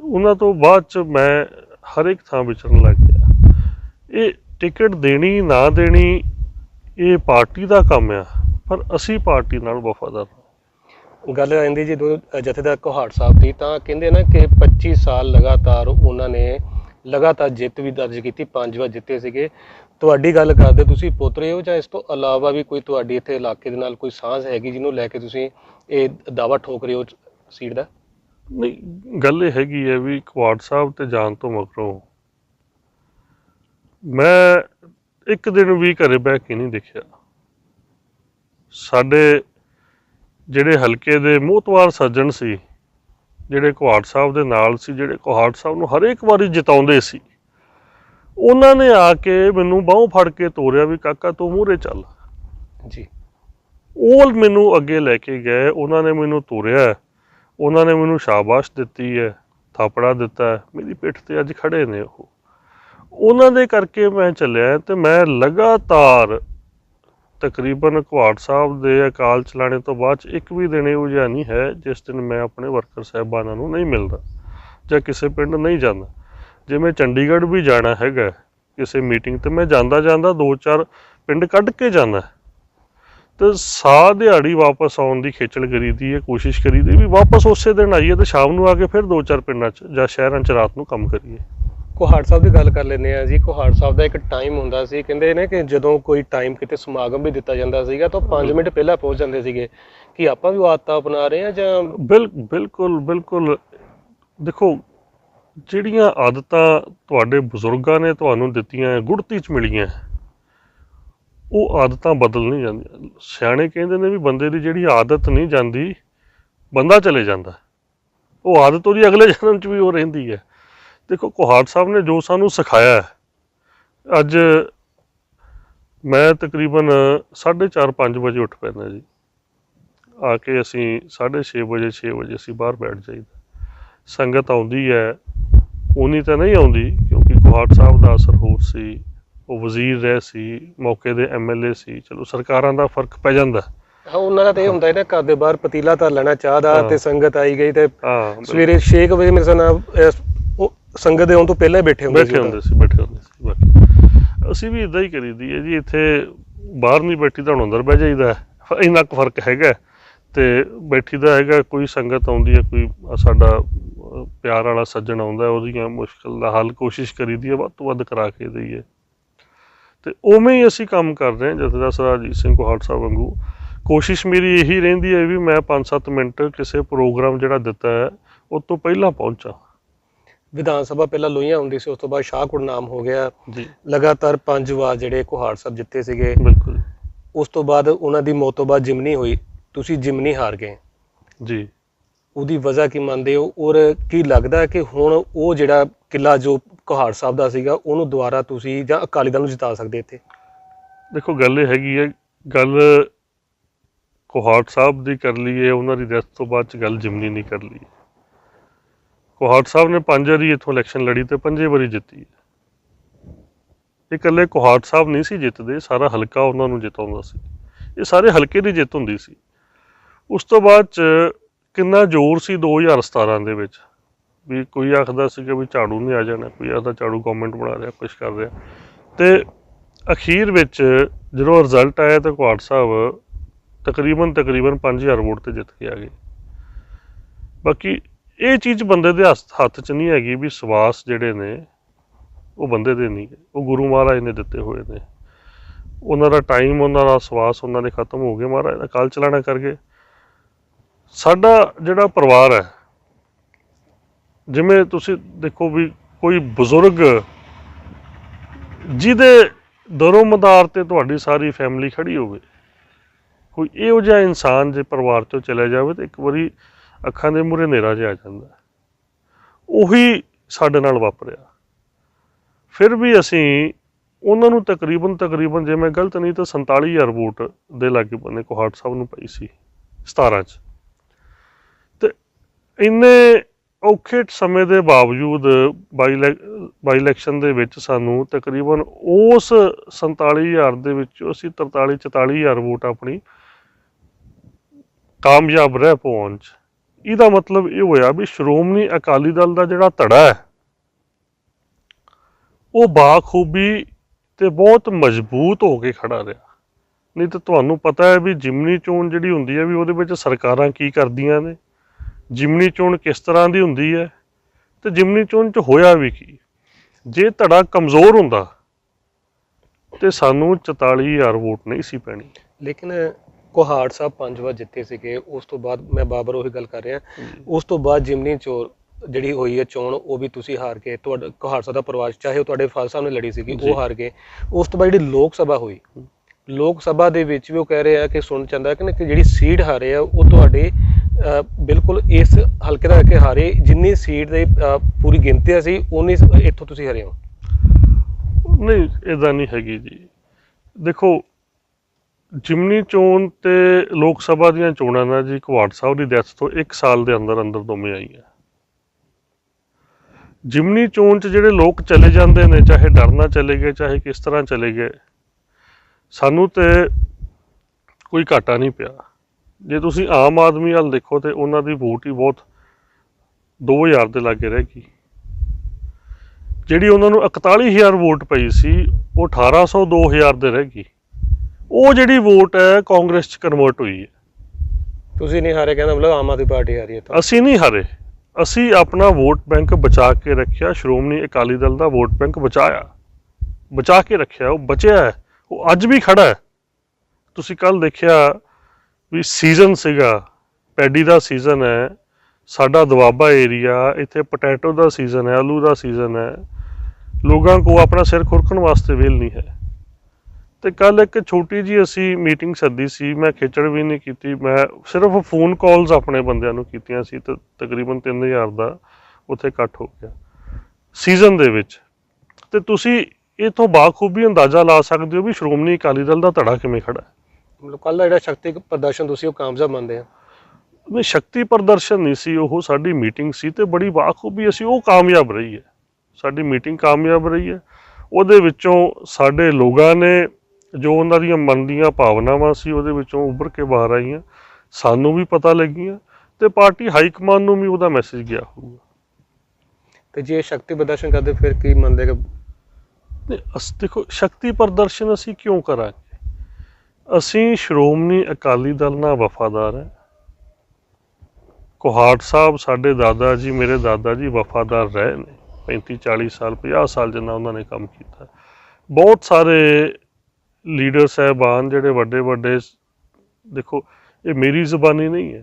ਉਹਨਾਂ ਤੋਂ ਬਾਅਦ ਚ ਮੈਂ ਹਰ ਇੱਕ ਥਾਂ ਵਿਚਰਨ ਲੱਗ ਗਿਆ। ਇਹ ਟਿਕਟ ਦੇਣੀ, ਨਾ ਦੇਣੀ, ਇਹ ਪਾਰਟੀ ਦਾ ਕੰਮ ਆ, ਪਰ ਅਸੀਂ ਪਾਰਟੀ ਨਾਲ ਵਫਾਦਾਰ ਗੱਲ ਆਂਦੀ ਜੀ ਜਥੇਦਾਰ ਕੋਹਾੜ ਸਾਹਿਬ ਦੀ, ਤਾਂ ਕਹਿੰਦੇ ਨਾ ਕਿ 25 ਸਾਲ ਲਗਾਤਾਰ ਉਹਨਾਂ ਨੇ ਲਗਾਤਾਰ ਜਿੱਤ ਵੀ ਦਰਜ ਕੀਤੀ, ਪੰਜ ਵਾਰ ਜਿੱਤੇ ਸੀਗੇ। ਤੁਹਾਡੀ ਗੱਲ ਕਰਦੇ ਤੁਸੀਂ ਪੋਤਰੇ ਹੋ ਜਾਂ ਇਸ ਤੋਂ ਇਲਾਵਾ ਵੀ ਕੋਈ ਤੁਹਾਡੀ ਇੱਥੇ ਇਲਾਕੇ ਦੇ ਨਾਲ ਕੋਈ ਸਾਂਝ ਹੈਗੀ ਜਿਹਨੂੰ ਲੈ ਕੇ ਤੁਸੀਂ ਇਹ ਦਾਵਾ ਠੋਕ ਰਹੇ ਹੋ ਸੀਟ ਦਾ? ਨਹੀਂ ਗੱਲ ਇਹ ਹੈਗੀ ਹੈ ਵੀ ਕੁਆੜ ਸਾਹਿਬ ਤੇ ਜਾਣ ਤੋਂ ਮਗਰੋਂ ਮੈਂ ਇੱਕ ਦਿਨ ਵੀ ਘਰੇ ਬਹਿ ਕੇ ਨਹੀਂ ਦੇਖਿਆ। ਸਾਡੇ ਜਿਹੜੇ ਹਲਕੇ ਦੇ ਮੋਹਤਵਾਰ ਸੱਜਣ ਸੀ ਜਿਹੜੇ ਕੁਹਾੜ ਸਾਹਿਬ ਦੇ ਨਾਲ ਸੀ ਜਿਹੜੇ ਕੁਹਾੜ ਸਾਹਿਬ ਨੂੰ ਹਰੇਕ ਵਾਰੀ ਜਿਤਾਉਂਦੇ ਸੀ ਉਹਨਾਂ ਨੇ ਆ ਕੇ ਮੈਨੂੰ ਬਾਹੋਂ ਫੜ ਕੇ ਤੋਰਿਆ ਵੀ ਕਾਕਾ ਤੂੰ ਮੂਹਰੇ ਚੱਲ। ਜੀ। ਉਹ ਮੈਨੂੰ ਅੱਗੇ ਲੈ ਕੇ ਗਏ ਉਹਨਾਂ ਨੇ ਮੈਨੂੰ ਤੋਰਿਆ। ਉਹਨਾਂ ਨੇ ਮੈਨੂੰ ਸ਼ਾਬਾਸ਼ ਦਿੱਤੀ ਹੈ, ਥਾਪੜਾ ਦਿੱਤਾ ਮੇਰੀ ਪਿੱਠ ਤੇ ਅੱਜ ਖੜੇ ਨੇ ਉਹ। ਉਹਨਾਂ ਦੇ ਕਰਕੇ ਮੈਂ ਚੱਲਿਆ ਤੇ ਮੈਂ ਲਗਾਤਾਰ ਤਕਰੀਬਨ ਕੁਹਾੜ ਸਾਹਿਬ ਦੇ ਅਕਾਲ ਚਲਾਣੇ ਤੋਂ ਬਾਅਦ 'ਚ ਇੱਕ ਵੀ ਦਿਨ ਇਹੋ ਜਿਹਾ ਨਹੀਂ ਹੈ ਜਿਸ ਦਿਨ ਮੈਂ ਆਪਣੇ ਵਰਕਰ ਸਾਹਿਬਾਨਾਂ ਨੂੰ ਨਹੀਂ ਮਿਲਦਾ ਜਾਂ ਕਿਸੇ ਪਿੰਡ ਨਹੀਂ ਜਾਂਦਾ। ਜੇ ਮੈਂ ਚੰਡੀਗੜ੍ਹ ਵੀ ਜਾਣਾ ਹੈਗਾ, ਕਿਸੇ ਮੀਟਿੰਗ ਤੇ ਮੈਂ ਜਾਂਦਾ ਜਾਂਦਾ ਦੋ ਚਾਰ ਪਿੰਡ ਕੱਢ ਕੇ ਜਾਂਦਾ। ਤੇ ਸਾਹ ਦਿਹਾੜੀ ਵਾਪਸ ਆਉਣ ਦੀ ਖੇਚਲ ਕਰੀਦੀ ਹੈ ਕੋਸ਼ਿਸ਼ ਕਰੀਦੀ ਵੀ ਵਾਪਸ ਉਸੇ ਦਿਨ ਆਈਏ ਤੇ ਸ਼ਾਮ ਨੂੰ ਆ ਕੇ ਫਿਰ ਦੋ ਚਾਰ ਪਿੰਡਾਂ 'ਚ ਜਾਂ ਸ਼ਹਿਰਾਂ 'ਚ ਰਾਤ ਨੂੰ ਕੰਮ ਕਰੀਏ। ਕੋਹਾੜ ਸਾਹਿਬ ਦੀ ਗੱਲ ਕਰ ਲੈਂਦੇ ਆ ਜੀ। ਕੋਹਾੜ ਸਾਹਿਬ ਦਾ ਇੱਕ ਟਾਈਮ ਹੁੰਦਾ ਸੀ। ਕਹਿੰਦੇ ਨੇ ਕਿ ਜਦੋਂ ਕੋਈ ਟਾਈਮ ਕਿਤੇ ਸਮਾਗਮ ਵੀ ਦਿੱਤਾ ਜਾਂਦਾ ਸੀਗਾ ਤਾਂ 5 ਮਿੰਟ ਪਹਿਲਾਂ ਪਹੁੰਚ ਜਾਂਦੇ ਸੀਗੇ। ਕਿ ਆਪਾਂ ਵੀ ਆਦਤਾਂ ਅਪਣਾ ਰਹੇ ਆ ਜਾਂ ਬਿਲ ਬਿਲਕੁਲ ਬਿਲਕੁਲ। ਦੇਖੋ ਜਿਹੜੀਆਂ ਆਦਤਾਂ ਤੁਹਾਡੇ ਬਜ਼ੁਰਗਾਂ ਨੇ ਤੁਹਾਨੂੰ ਦਿੱਤੀਆਂ ਗੁੜਤੀ 'ਚ ਮਿਲੀਆਂ ਉਹ ਆਦਤਾਂ ਬਦਲ ਨਹੀਂ ਜਾਂਦੀਆਂ। ਸਿਆਣੇ ਕਹਿੰਦੇ ਨੇ ਵੀ ਬੰਦੇ ਦੀ ਜਿਹੜੀ ਆਦਤ ਨਹੀਂ ਜਾਂਦੀ, ਬੰਦਾ ਚਲੇ ਜਾਂਦਾ। ਉਹ ਆਦਤ ਉਹਦੀ ਅਗਲੇ ਜਨਮ 'ਚ ਵੀ ਉਹ ਰਹਿੰਦੀ ਹੈ। ਦੇਖੋ, ਕੁਹਾੜ ਸਾਹਿਬ ਨੇ ਜੋ ਸਾਨੂੰ ਸਿਖਾਇਆ ਹੈ, ਅੱਜ ਮੈਂ ਤਕਰੀਬਨ 4:30 5 ਵਜੇ ਉੱਠ ਪੈਂਦਾ ਜੀ। ਆ ਕੇ ਅਸੀਂ 6:30 ਵਜੇ 6 ਵਜੇ ਅਸੀਂ ਬਾਹਰ ਬੈਠ ਜਾਈਦਾ। ਸੰਗਤ ਆਉਂਦੀ ਹੈ। ਉਨੀ ਤਾਂ ਨਹੀਂ ਆਉਂਦੀ, ਕਿਉਂਕਿ ਕੁਹਾੜ ਸਾਹਿਬ ਦਾ ਅਸਰ ਹੋਰ ਸੀ। ਉਹ ਵਜ਼ੀਰ ਰਹੇ ਸੀ ਮੌਕੇ ਦੇ ਐਮਐਲਏ ਸੀ। ਚਲੋ ਸਰਕਾਰਾਂ ਦਾ ਫ਼ਰਕ ਪੈ ਜਾਂਦਾ। ਹਾਂ ਉਹਨਾਂ ਦਾ ਤਾਂ ਹੁੰਦਾ ਹੈ ਨਾ ਘਰ ਦੇ ਬਾਹਰ ਪਤੀਲਾ ਧਰ ਲੈਣਾ ਚਾਹ ਦਾ। ਤੇ ਸੰਗਤ ਆਈ ਗਈ ਤੇ ਸਵੇਰੇ 6 ਵਜੇ ਮੇਰੇ ਸਾਹ ਨਾਲ ਉਹ ਸੰਗਤ ਦੇ ਆਉਣ ਤੋਂ ਪਹਿਲਾਂ ਬੈਠੇ ਹੁੰਦੇ ਬੈਠੇ ਹੁੰਦੇ ਸੀ ਬੈਠੇ ਹੁੰਦੇ ਸੀ ਬਾਕੀ। ਅਸੀਂ ਵੀ ਇਦਾਂ ਹੀ ਕਰੀਦੀ ਹੈ ਜੀ ਇੱਥੇ ਬਾਹਰ ਨਹੀਂ ਬੈਠੀ ਤਾਂ ਹੁਣ ਅੰਦਰ ਬਹਿ ਜਾਈਦਾ। ਇੰਨਾ ਕੁ ਫ਼ਰਕ ਹੈਗਾ ਤੇ ਬੈਠੀ ਦਾ ਹੈਗਾ ਕੋਈ ਸੰਗਤ ਆਉਂਦੀ ਹੈ ਕੋਈ ਸਾਡਾ ਪਿਆਰ ਵਾਲਾ ਸੱਜਣ ਆਉਂਦਾ ਉਹਦੀਆਂ ਮੁਸ਼ਕਲ ਦਾ ਹੱਲ ਕੋਸ਼ਿਸ਼ ਕਰੀਦੀ ਹੈ ਵੱਧ ਤੋਂ ਵੱਧ ਕਰਾ ਕੇ ਦਈਏ। ਤੇ ਉਵੇਂ ਹੀ ਅਸੀਂ ਕੰਮ ਕਰ ਰਹੇ ਹਾਂ ਜਥੇਦਾਰ ਸਰਦਾਰ ਅਜੀਤ ਸਿੰਘ ਕੋਹਾੜ ਸਾਹਿਬ ਵਾਂਗੂ। ਕੋਸ਼ਿਸ਼ ਮੇਰੀ ਇਹੀ ਰਹਿੰਦੀ ਹੈ ਵੀ ਮੈਂ 5-7 ਮਿੰਟ ਕਿਸੇ ਪ੍ਰੋਗਰਾਮ ਜਿਹੜਾ ਦਿੱਤਾ ਹੈ ਉਹ ਤੋਂ ਪਹਿਲਾਂ ਪਹੁੰਚਾਂ। ਵਿਧਾਨ ਸਭਾ ਪਹਿਲਾਂ ਲੋਹੀਆਂ ਹੁੰਦੀ ਸੀ ਉਸ ਤੋਂ ਬਾਅਦ ਸ਼ਾਹਕੋਟ ਨਾਮ ਹੋ ਗਿਆ। ਜੀ। ਲਗਾਤਾਰ ਪੰਜ ਵਾਰ ਜਿਹੜੇ ਕੁਹਾੜ ਸਾਹਿਬ ਜਿੱਤੇ ਸੀਗੇ। ਬਿਲਕੁਲ। ਉਸ ਤੋਂ ਬਾਅਦ ਉਹਨਾਂ ਦੀ ਮੌਤ ਤੋਂ ਬਾਅਦ ਜਿਮਨੀ ਹੋਈ। ਤੁਸੀਂ ਜਿਮਨੀ ਹਾਰ ਗਏ। ਜੀ। ਉਹਦੀ ਵਜ੍ਹਾ ਕੀ ਮੰਨਦੇ ਹੋ? ਔਰ ਕੀ ਲੱਗਦਾ ਕਿ ਹੁਣ ਉਹ ਜਿਹੜਾ ਕਿਲਾ ਜੋ ਕੁਹਾੜ ਸਾਹਿਬ ਦਾ ਸੀਗਾ, ਉਹਨੂੰ ਦੁਬਾਰਾ ਤੁਸੀਂ ਜਾਂ ਅਕਾਲੀ ਦਲ ਨੂੰ ਜਿਤਾ ਸਕਦੇ ਇੱਥੇ? ਦੇਖੋ, ਗੱਲ ਇਹ ਹੈਗੀ ਹੈ, ਗੱਲ ਕੋਹਾਟ ਸਾਹਿਬ ਦੀ ਕਰ ਲਈਏ, ਉਹਨਾਂ ਦੀ ਡੈਥ ਤੋਂ ਬਾਅਦ ਚ ਗੱਲ ਜਿਮਨੀ ਨਹੀਂ ਕਰ ਲਈ। ਕੋਹਾਟ ਸਾਹਿਬ ਨੇ ਪੰਜ ਵਾਰੀ ਇੱਥੋਂ ਇਲੈਕਸ਼ਨ ਲੜੀ ਤੇ ਪੰਜੇ ਵਾਰੀ ਜਿੱਤੀ ਇਹ ਇਕੱਲੇ ਕੋਹਾਟ ਸਾਹਿਬ ਨਹੀਂ ਸੀ ਜਿੱਤਦੇ, ਸਾਰਾ ਹਲਕਾ ਉਹਨਾਂ ਨੂੰ ਜਿਤਾਉਂਦਾ ਸੀ। ਇਹ ਸਾਰੇ ਹਲਕੇ ਦੀ ਜਿੱਤ ਹੁੰਦੀ ਸੀ। ਉਸ ਤੋਂ ਬਾਅਦ ਚ ਕਿੰਨਾ ਜ਼ੋਰ ਸੀ 2017 ਦੇ ਵਿੱਚ? ਵੀ ਕੋਈ ਆਖਦਾ ਸੀ ਕਿ ਵੀ ਝਾੜੂ ਨਹੀਂ ਆ ਜਾਣਾ ਕੋਈ ਆਖਦਾ ਝਾੜੂ ਗਵਰਨਮੈਂਟ ਬਣਾ ਰਿਹਾ ਕੁਝ ਕਰ ਰਿਹਾ। ਤੇ ਅਖੀਰ ਵਿੱਚ ਜਦੋਂ ਰਿਜ਼ਲਟ ਆਇਆ ਤਾਂ ਕੁਹਾੜ ਸਾਹਿਬ ਤਕਰੀਬਨ ਤਕਰੀਬਨ 5000 ਵੋਟ ਤੇ ਜਿੱਤ ਕੇ ਆ ਗਏ। ਬਾਕੀ ਇਹ ਚੀਜ਼ ਬੰਦੇ ਦੇ ਹੱਥ ਹੱਥ 'ਚ ਨਹੀਂ ਹੈਗੀ ਵੀ ਸਵਾਸ ਜਿਹੜੇ ਨੇ ਉਹ ਬੰਦੇ ਦੇ ਨਹੀਂ। ਗੇ, ਉਹ ਗੁਰੂ ਮਹਾਰਾਜ ਨੇ ਦਿੱਤੇ ਹੋਏ ਨੇ। ਉਹਨਾਂ ਦਾ ਟਾਈਮ ਉਹਨਾਂ ਦਾ ਸਵਾਸ ਉਹਨਾਂ ਦੇ ਖਤਮ ਹੋ ਗਏ। ਮਹਾਰਾਜ ਦਾ ਕਾਲ ਚਲਾਣਾ ਗਏ ਸਾਡਾ ਜਿਹੜਾ ਪਰਿਵਾਰ ਹੈ ਜਿਵੇਂ ਤੁਸੀਂ ਦੇਖੋ ਵੀ ਕੋਈ ਬਜ਼ੁਰਗ ਜਿਹਦੇ ਦਰੋਂ ਮਦਾਰ ਤੇ ਤੁਹਾਡੀ ਸਾਰੀ ਫੈਮਿਲੀ ਖੜੀ ਹੋਵੇ, ਕੋਈ ਇਹੋ ਜਿਹਾ ਇਨਸਾਨ ਜੇ ਪਰਿਵਾਰ ਚੋਂ ਚਲੇ ਜਾਵੇ ਤੇ ਇੱਕ ਵਾਰੀ ਅੱਖਾਂ ਦੇ ਮੂਹਰੇ ਹਨੇਰਾ ਜਿਹਾ ਆ ਜਾਂਦਾ। ਉਹੀ ਸਾਡੇ ਨਾਲ ਵਾਪਰਿਆ। ਫਿਰ ਵੀ ਅਸੀਂ ਉਹਨਾਂ ਨੂੰ ਤਕਰੀਬਨ ਤਕਰੀਬਨ ਜੇ ਮੈਂ ਗਲਤ ਨਹੀਂ ਤਾਂ 47000 ਵੋਟ ਦੇ ਲਾਗੇ ਬੰਨੇ ਕੋਹਾੜ ਸਾਹਿਬ ਨੂੰ ਪਈ ਸੀ 17 ਚ। ਤੇ ਇੰਨੇ ਔਖੇ ਸਮੇਂ ਦੇ ਬਾਵਜੂਦ ਬਾਈ ਬਾਈ ਇਲੈਕਸ਼ਨ ਦੇ ਵਿੱਚ ਸਾਨੂੰ ਤਕਰੀਬਨ ਉਸ 47000 ਦੇ ਵਿੱਚ ਅਸੀਂ 43 44000 ਵੋਟ ਆਪਣੀ ਕਾਮਯਾਬ ਰਹਿ ਪਹੁੰਚ। ਇਹਦਾ ਮਤਲਬ ਇਹ ਹੋਇਆ ਵੀ ਸ਼੍ਰੋਮਣੀ ਅਕਾਲੀ ਦਲ ਦਾ ਜਿਹੜਾ ਧੜਾ ਹੈ, ਉਹ ਬਾਖੂਬੀ ਤੇ ਬਹੁਤ ਮਜ਼ਬੂਤ ਹੋ ਕੇ ਖੜਾ ਰਿਹਾ। ਨਹੀਂ ਤਾਂ ਤੁਹਾਨੂੰ ਪਤਾ ਹੈ ਵੀ ਜਿਮਨੀ ਚੋਣ ਜਿਹੜੀ ਹੁੰਦੀ ਹੈ ਵੀ ਉਹਦੇ ਵਿੱਚ ਸਰਕਾਰਾਂ ਕੀ ਕਰਦੀਆਂ ਨੇ। ਜਿਮਨੀ ਚੋਣ ਕਿਸ ਤਰ੍ਹਾਂ ਦੀ ਹੁੰਦੀ ਹੈ ਤੇ ਜਿਮਨੀ ਚੋਣ ਚ ਹੋਇਆ ਵੀ ਕੀ? ਜੇ ਧੜਾ ਕਮਜ਼ੋਰ ਹੁੰਦਾ ਤੇ ਸਾਨੂੰ 44000 ਵੋਟ ਨਹੀਂ ਸੀ ਪੈਣੀ। ਲੇਕਿਨ ਕੁਹਾੜ ਸਾਹਿਬ ਪੰਜ ਵਾਰ ਜਿੱਤੇ ਸੀਗੇ ਉਸ ਤੋਂ ਬਾਅਦ ਮੈਂ ਬਾਬਰ ਉਹੀ ਗੱਲ ਕਰ ਰਿਹਾ। ਉਸ ਤੋਂ ਬਾਅਦ ਜਿਮਨੀ ਚੋਰ ਜਿਹੜੀ ਹੋਈ ਹੈ ਚੋਣ ਉਹ ਵੀ ਤੁਸੀਂ ਹਾਰ ਗਏ ਤੁਹਾਡਾ ਕੁਹਾੜ ਸਾਹਿਬ ਦਾ ਪਰਿਵਾਰ ਚਾਹੇ ਉਹ ਤੁਹਾਡੇ ਫਾਦਰ ਸਾਹਿਬ ਨੇ ਲੜੀ ਸੀਗੀ। ਉਹ ਹਾਰ ਗਏ। ਉਸ ਤੋਂ ਬਾਅਦ ਜਿਹੜੀ ਲੋਕ ਸਭਾ ਹੋਈ ਲੋਕ ਸਭਾ ਦੇ ਵਿੱਚ ਵੀ ਉਹ ਕਹਿ ਰਹੇ ਆ ਕਿ ਸੁਣ ਚੰਦਾ ਕਿ ਕਿ ਜਿਹੜੀ ਸੀਟ ਹਾਰੇ ਆ ਉਹ ਤੁਹਾਡੇ ਬਿਲਕੁਲ ਇਸ ਹਲਕੇ ਦਾ ਕਿ ਹਾਰੇ ਜਿੰਨੀ ਸੀਟ ਦੇ ਪੂਰੀ ਗਿਣਤੀ ਸੀ ਉਨੀ ਇੱਥੋਂ ਤੁਸੀਂ ਹਾਰੇ ਹੋ। ਨਹੀਂ ਇਦਾਂ ਨਹੀਂ ਹੈਗੀ ਜੀ। ਦੇਖੋ, ਜਿਮਨੀ ਚੋਣ ਤੇ ਲੋਕ ਸਭਾ ਦੀਆਂ ਚੋਣਾਂ ਨਾਲ ਜੀ ਕੁਵਾੜ ਸਾਹਿਬ ਦੀ ਡੈਥ ਤੋਂ 1 ਸਾਲ ਦੇ ਅੰਦਰ ਅੰਦਰ ਦੋਵੇਂ ਆਈਆਂ। ਜਿਮਨੀ ਚੋਣ 'ਚ ਜਿਹੜੇ ਲੋਕ ਚਲੇ ਜਾਂਦੇ ਨੇ, ਚਾਹੇ ਡਰਨਾ ਚਲੇ ਗਏ, ਚਾਹੇ ਕਿਸ ਤਰ੍ਹਾਂ ਚਲੇ ਗਏ, ਸਾਨੂੰ ਤੇ ਕੋਈ ਘਾਟਾ ਨਹੀਂ ਪਿਆ। ਜੇ ਤੁਸੀਂ ਆਮ ਆਦਮੀ ਵੱਲ ਦੇਖੋ ਤੇ ਉਹਨਾਂ ਦੀ ਵੋਟ ਹੀ ਬਹੁਤ 2000 ਦੇ ਲਾਗੇ ਰਹਿ ਗਈ। ਜਿਹੜੀ ਉਹਨਾਂ ਨੂੰ 41000 ਵੋਟ ਪਈ ਸੀ ਉਹ 1800 2000 ਦੇ ਰਹਿ ਗਈ। ਉਹ ਜਿਹੜੀ ਵੋਟ ਹੈ ਕਾਂਗਰਸ ਚ ਕਨਵਰਟ ਹੋਈ ਹੈ। ਤੁਸੀਂ ਨਹੀਂ ਹਾਰੇ ਕਹਿੰਦਾ ਮਤਲਬ ਆਮ ਆਦਮੀ ਪਾਰਟੀ ਹਾਰੀ ਹੈ ਤਾਂ। ਅਸੀਂ ਨਹੀਂ ਹਾਰੇ। ਅਸੀਂ ਆਪਣਾ ਵੋਟ ਬੈਂਕ ਬਚਾ ਕੇ ਰੱਖਿਆ ਸ਼੍ਰੋਮਣੀ ਅਕਾਲੀ ਦਲ ਦਾ ਵੋਟ ਬੈਂਕ ਬਚਾਇਆ। ਬਚਾ ਕੇ ਰੱਖਿਆ ਉਹ ਬਚਿਆ ਹੈ। ਉਹ ਅੱਜ ਵੀ ਖੜਾ ਹੈ। ਤੁਸੀਂ ਕੱਲ ਦੇਖਿਆ ਵੀ ਸੀਜ਼ਨ ਸੀਗਾ, ਪੈਡੀ ਦਾ ਸੀਜ਼ਨ ਹੈ, ਸਾਡਾ ਦੁਆਬਾ ਏਰੀਆ ਇੱਥੇ ਪੋਟੈਟੋ ਦਾ ਸੀਜ਼ਨ ਹੈ, ਆਲੂ ਦਾ ਸੀਜ਼ਨ ਹੈ, ਲੋਕਾਂ ਕੋ ਆਪਣਾ ਸਿਰ ਖੁਰਕਣ ਵਾਸਤੇ ਵੇਲ ਨਹੀਂ ਹੈ। ਤੇ ਕੱਲ ਇੱਕ ਛੋਟੀ ਜੀ ਅਸੀਂ ਮੀਟਿੰਗ ਸੱਦੀ ਸੀ, ਮੈਂ ਖੇਚੜ ਵੀ ਨਹੀਂ ਕੀਤੀ, ਮੈਂ ਸਿਰਫ ਫੋਨ ਕਾਲਸ ਆਪਣੇ ਬੰਦਿਆਂ ਨੂੰ ਕੀਤੀਆਂ ਸੀ, ਤੇ, ਤਕਰੀਬਨ 3000 ਦਾ ਉੱਥੇ ਇਕੱਠ ਹੋ ਗਿਆ। ਸੀਜ਼ਨ ਦੇ ਵਿੱਚ। ਤੇ ਤੁਸੀਂ ਇਥੋਂ ਬਾਖੂਬੀ ਅੰਦਾਜ਼ਾ ਲਾ ਸਕਦੇ ਹੋ ਵੀ ਸ਼੍ਰੋਮਣੀ ਅਕਾਲੀ ਦਲ ਦਾ ਧੜਾ ਕਿਵੇਂ ਖੜਾ ਹੈ? ਮਤਲਬ ਕੱਲ ਦਾ ਜਿਹੜਾ ਸ਼ਕਤੀ ਪ੍ਰਦਰਸ਼ਨ ਤੁਸੀਂ ਉਹ ਕਾਮਯਾਬ ਮੰਨਦੇ ਆ? ਨਹੀਂ ਸ਼ਕਤੀ ਪ੍ਰਦਰਸ਼ਨ ਨਹੀਂ ਸੀ ਉਹ ਸਾਡੀ ਮੀਟਿੰਗ ਸੀ ਤੇ ਬੜੀ ਬਾਖੂਬੀ ਅਸੀਂ ਉਹ ਕਾਮਯਾਬ ਰਹੀ ਹੈ। ਸਾਡੀ ਮੀਟਿੰਗ ਕਾਮਯਾਬ ਰਹੀ ਹੈ। ਉਹਦੇ ਵਿੱਚੋਂ ਸਾਡੇ ਲੋਕਾਂ ਨੇ ਜੋ ਉਹਨਾਂ ਦੀਆਂ ਮਨ ਦੀਆਂ ਭਾਵਨਾਵਾਂ ਸੀ ਉਹਦੇ ਵਿੱਚੋਂ ਉੱਭਰ ਕੇ ਬਾਹਰ ਆਈਆਂ। ਸਾਨੂੰ ਵੀ ਪਤਾ ਲੱਗੀਆਂ ਤੇ ਪਾਰਟੀ ਹਾਈ ਕਮਾਂਡ ਨੂੰ ਵੀ ਉਹਦਾ ਮੈਸੇਜ ਗਿਆ ਹੋਊਗਾ। ਤੇ ਜੇ ਸ਼ਕਤੀ ਪ੍ਰਦਰਸ਼ਨ ਕਰਦੇ ਫਿਰ ਕੀ ਮੰਨਦੇ ਕਿ ਦੇਖੋ ਸ਼ਕਤੀ ਪ੍ਰਦਰਸ਼ਨ ਅਸੀਂ ਕਿਉਂ ਕਰਾਂਗੇ? ਅਸੀਂ ਸ਼੍ਰੋਮਣੀ ਅਕਾਲੀ ਦਲ ਨਾਲ ਵਫਾਦਾਰ ਹੈ। ਕੋਹਾਟ ਸਾਹਿਬ ਸਾਡੇ ਦਾਦਾ ਜੀ, ਮੇਰੇ ਦਾਦਾ ਜੀ ਵਫਾਦਾਰ ਰਹੇ ਨੇ। 35 40 ਸਾਲ 50 ਸਾਲ ਜਿੰਨਾ ਉਹਨਾਂ ਨੇ ਕੰਮ ਕੀਤਾ। ਬਹੁਤ ਸਾਰੇ ਲੀਡਰ ਸਹਿਬਾਨ ਜਿਹੜੇ ਵੱਡੇ ਵੱਡੇ ਦੇਖੋ, ਇਹ ਮੇਰੀ ਜ਼ਬਾਨੀ ਨਹੀਂ ਹੈ।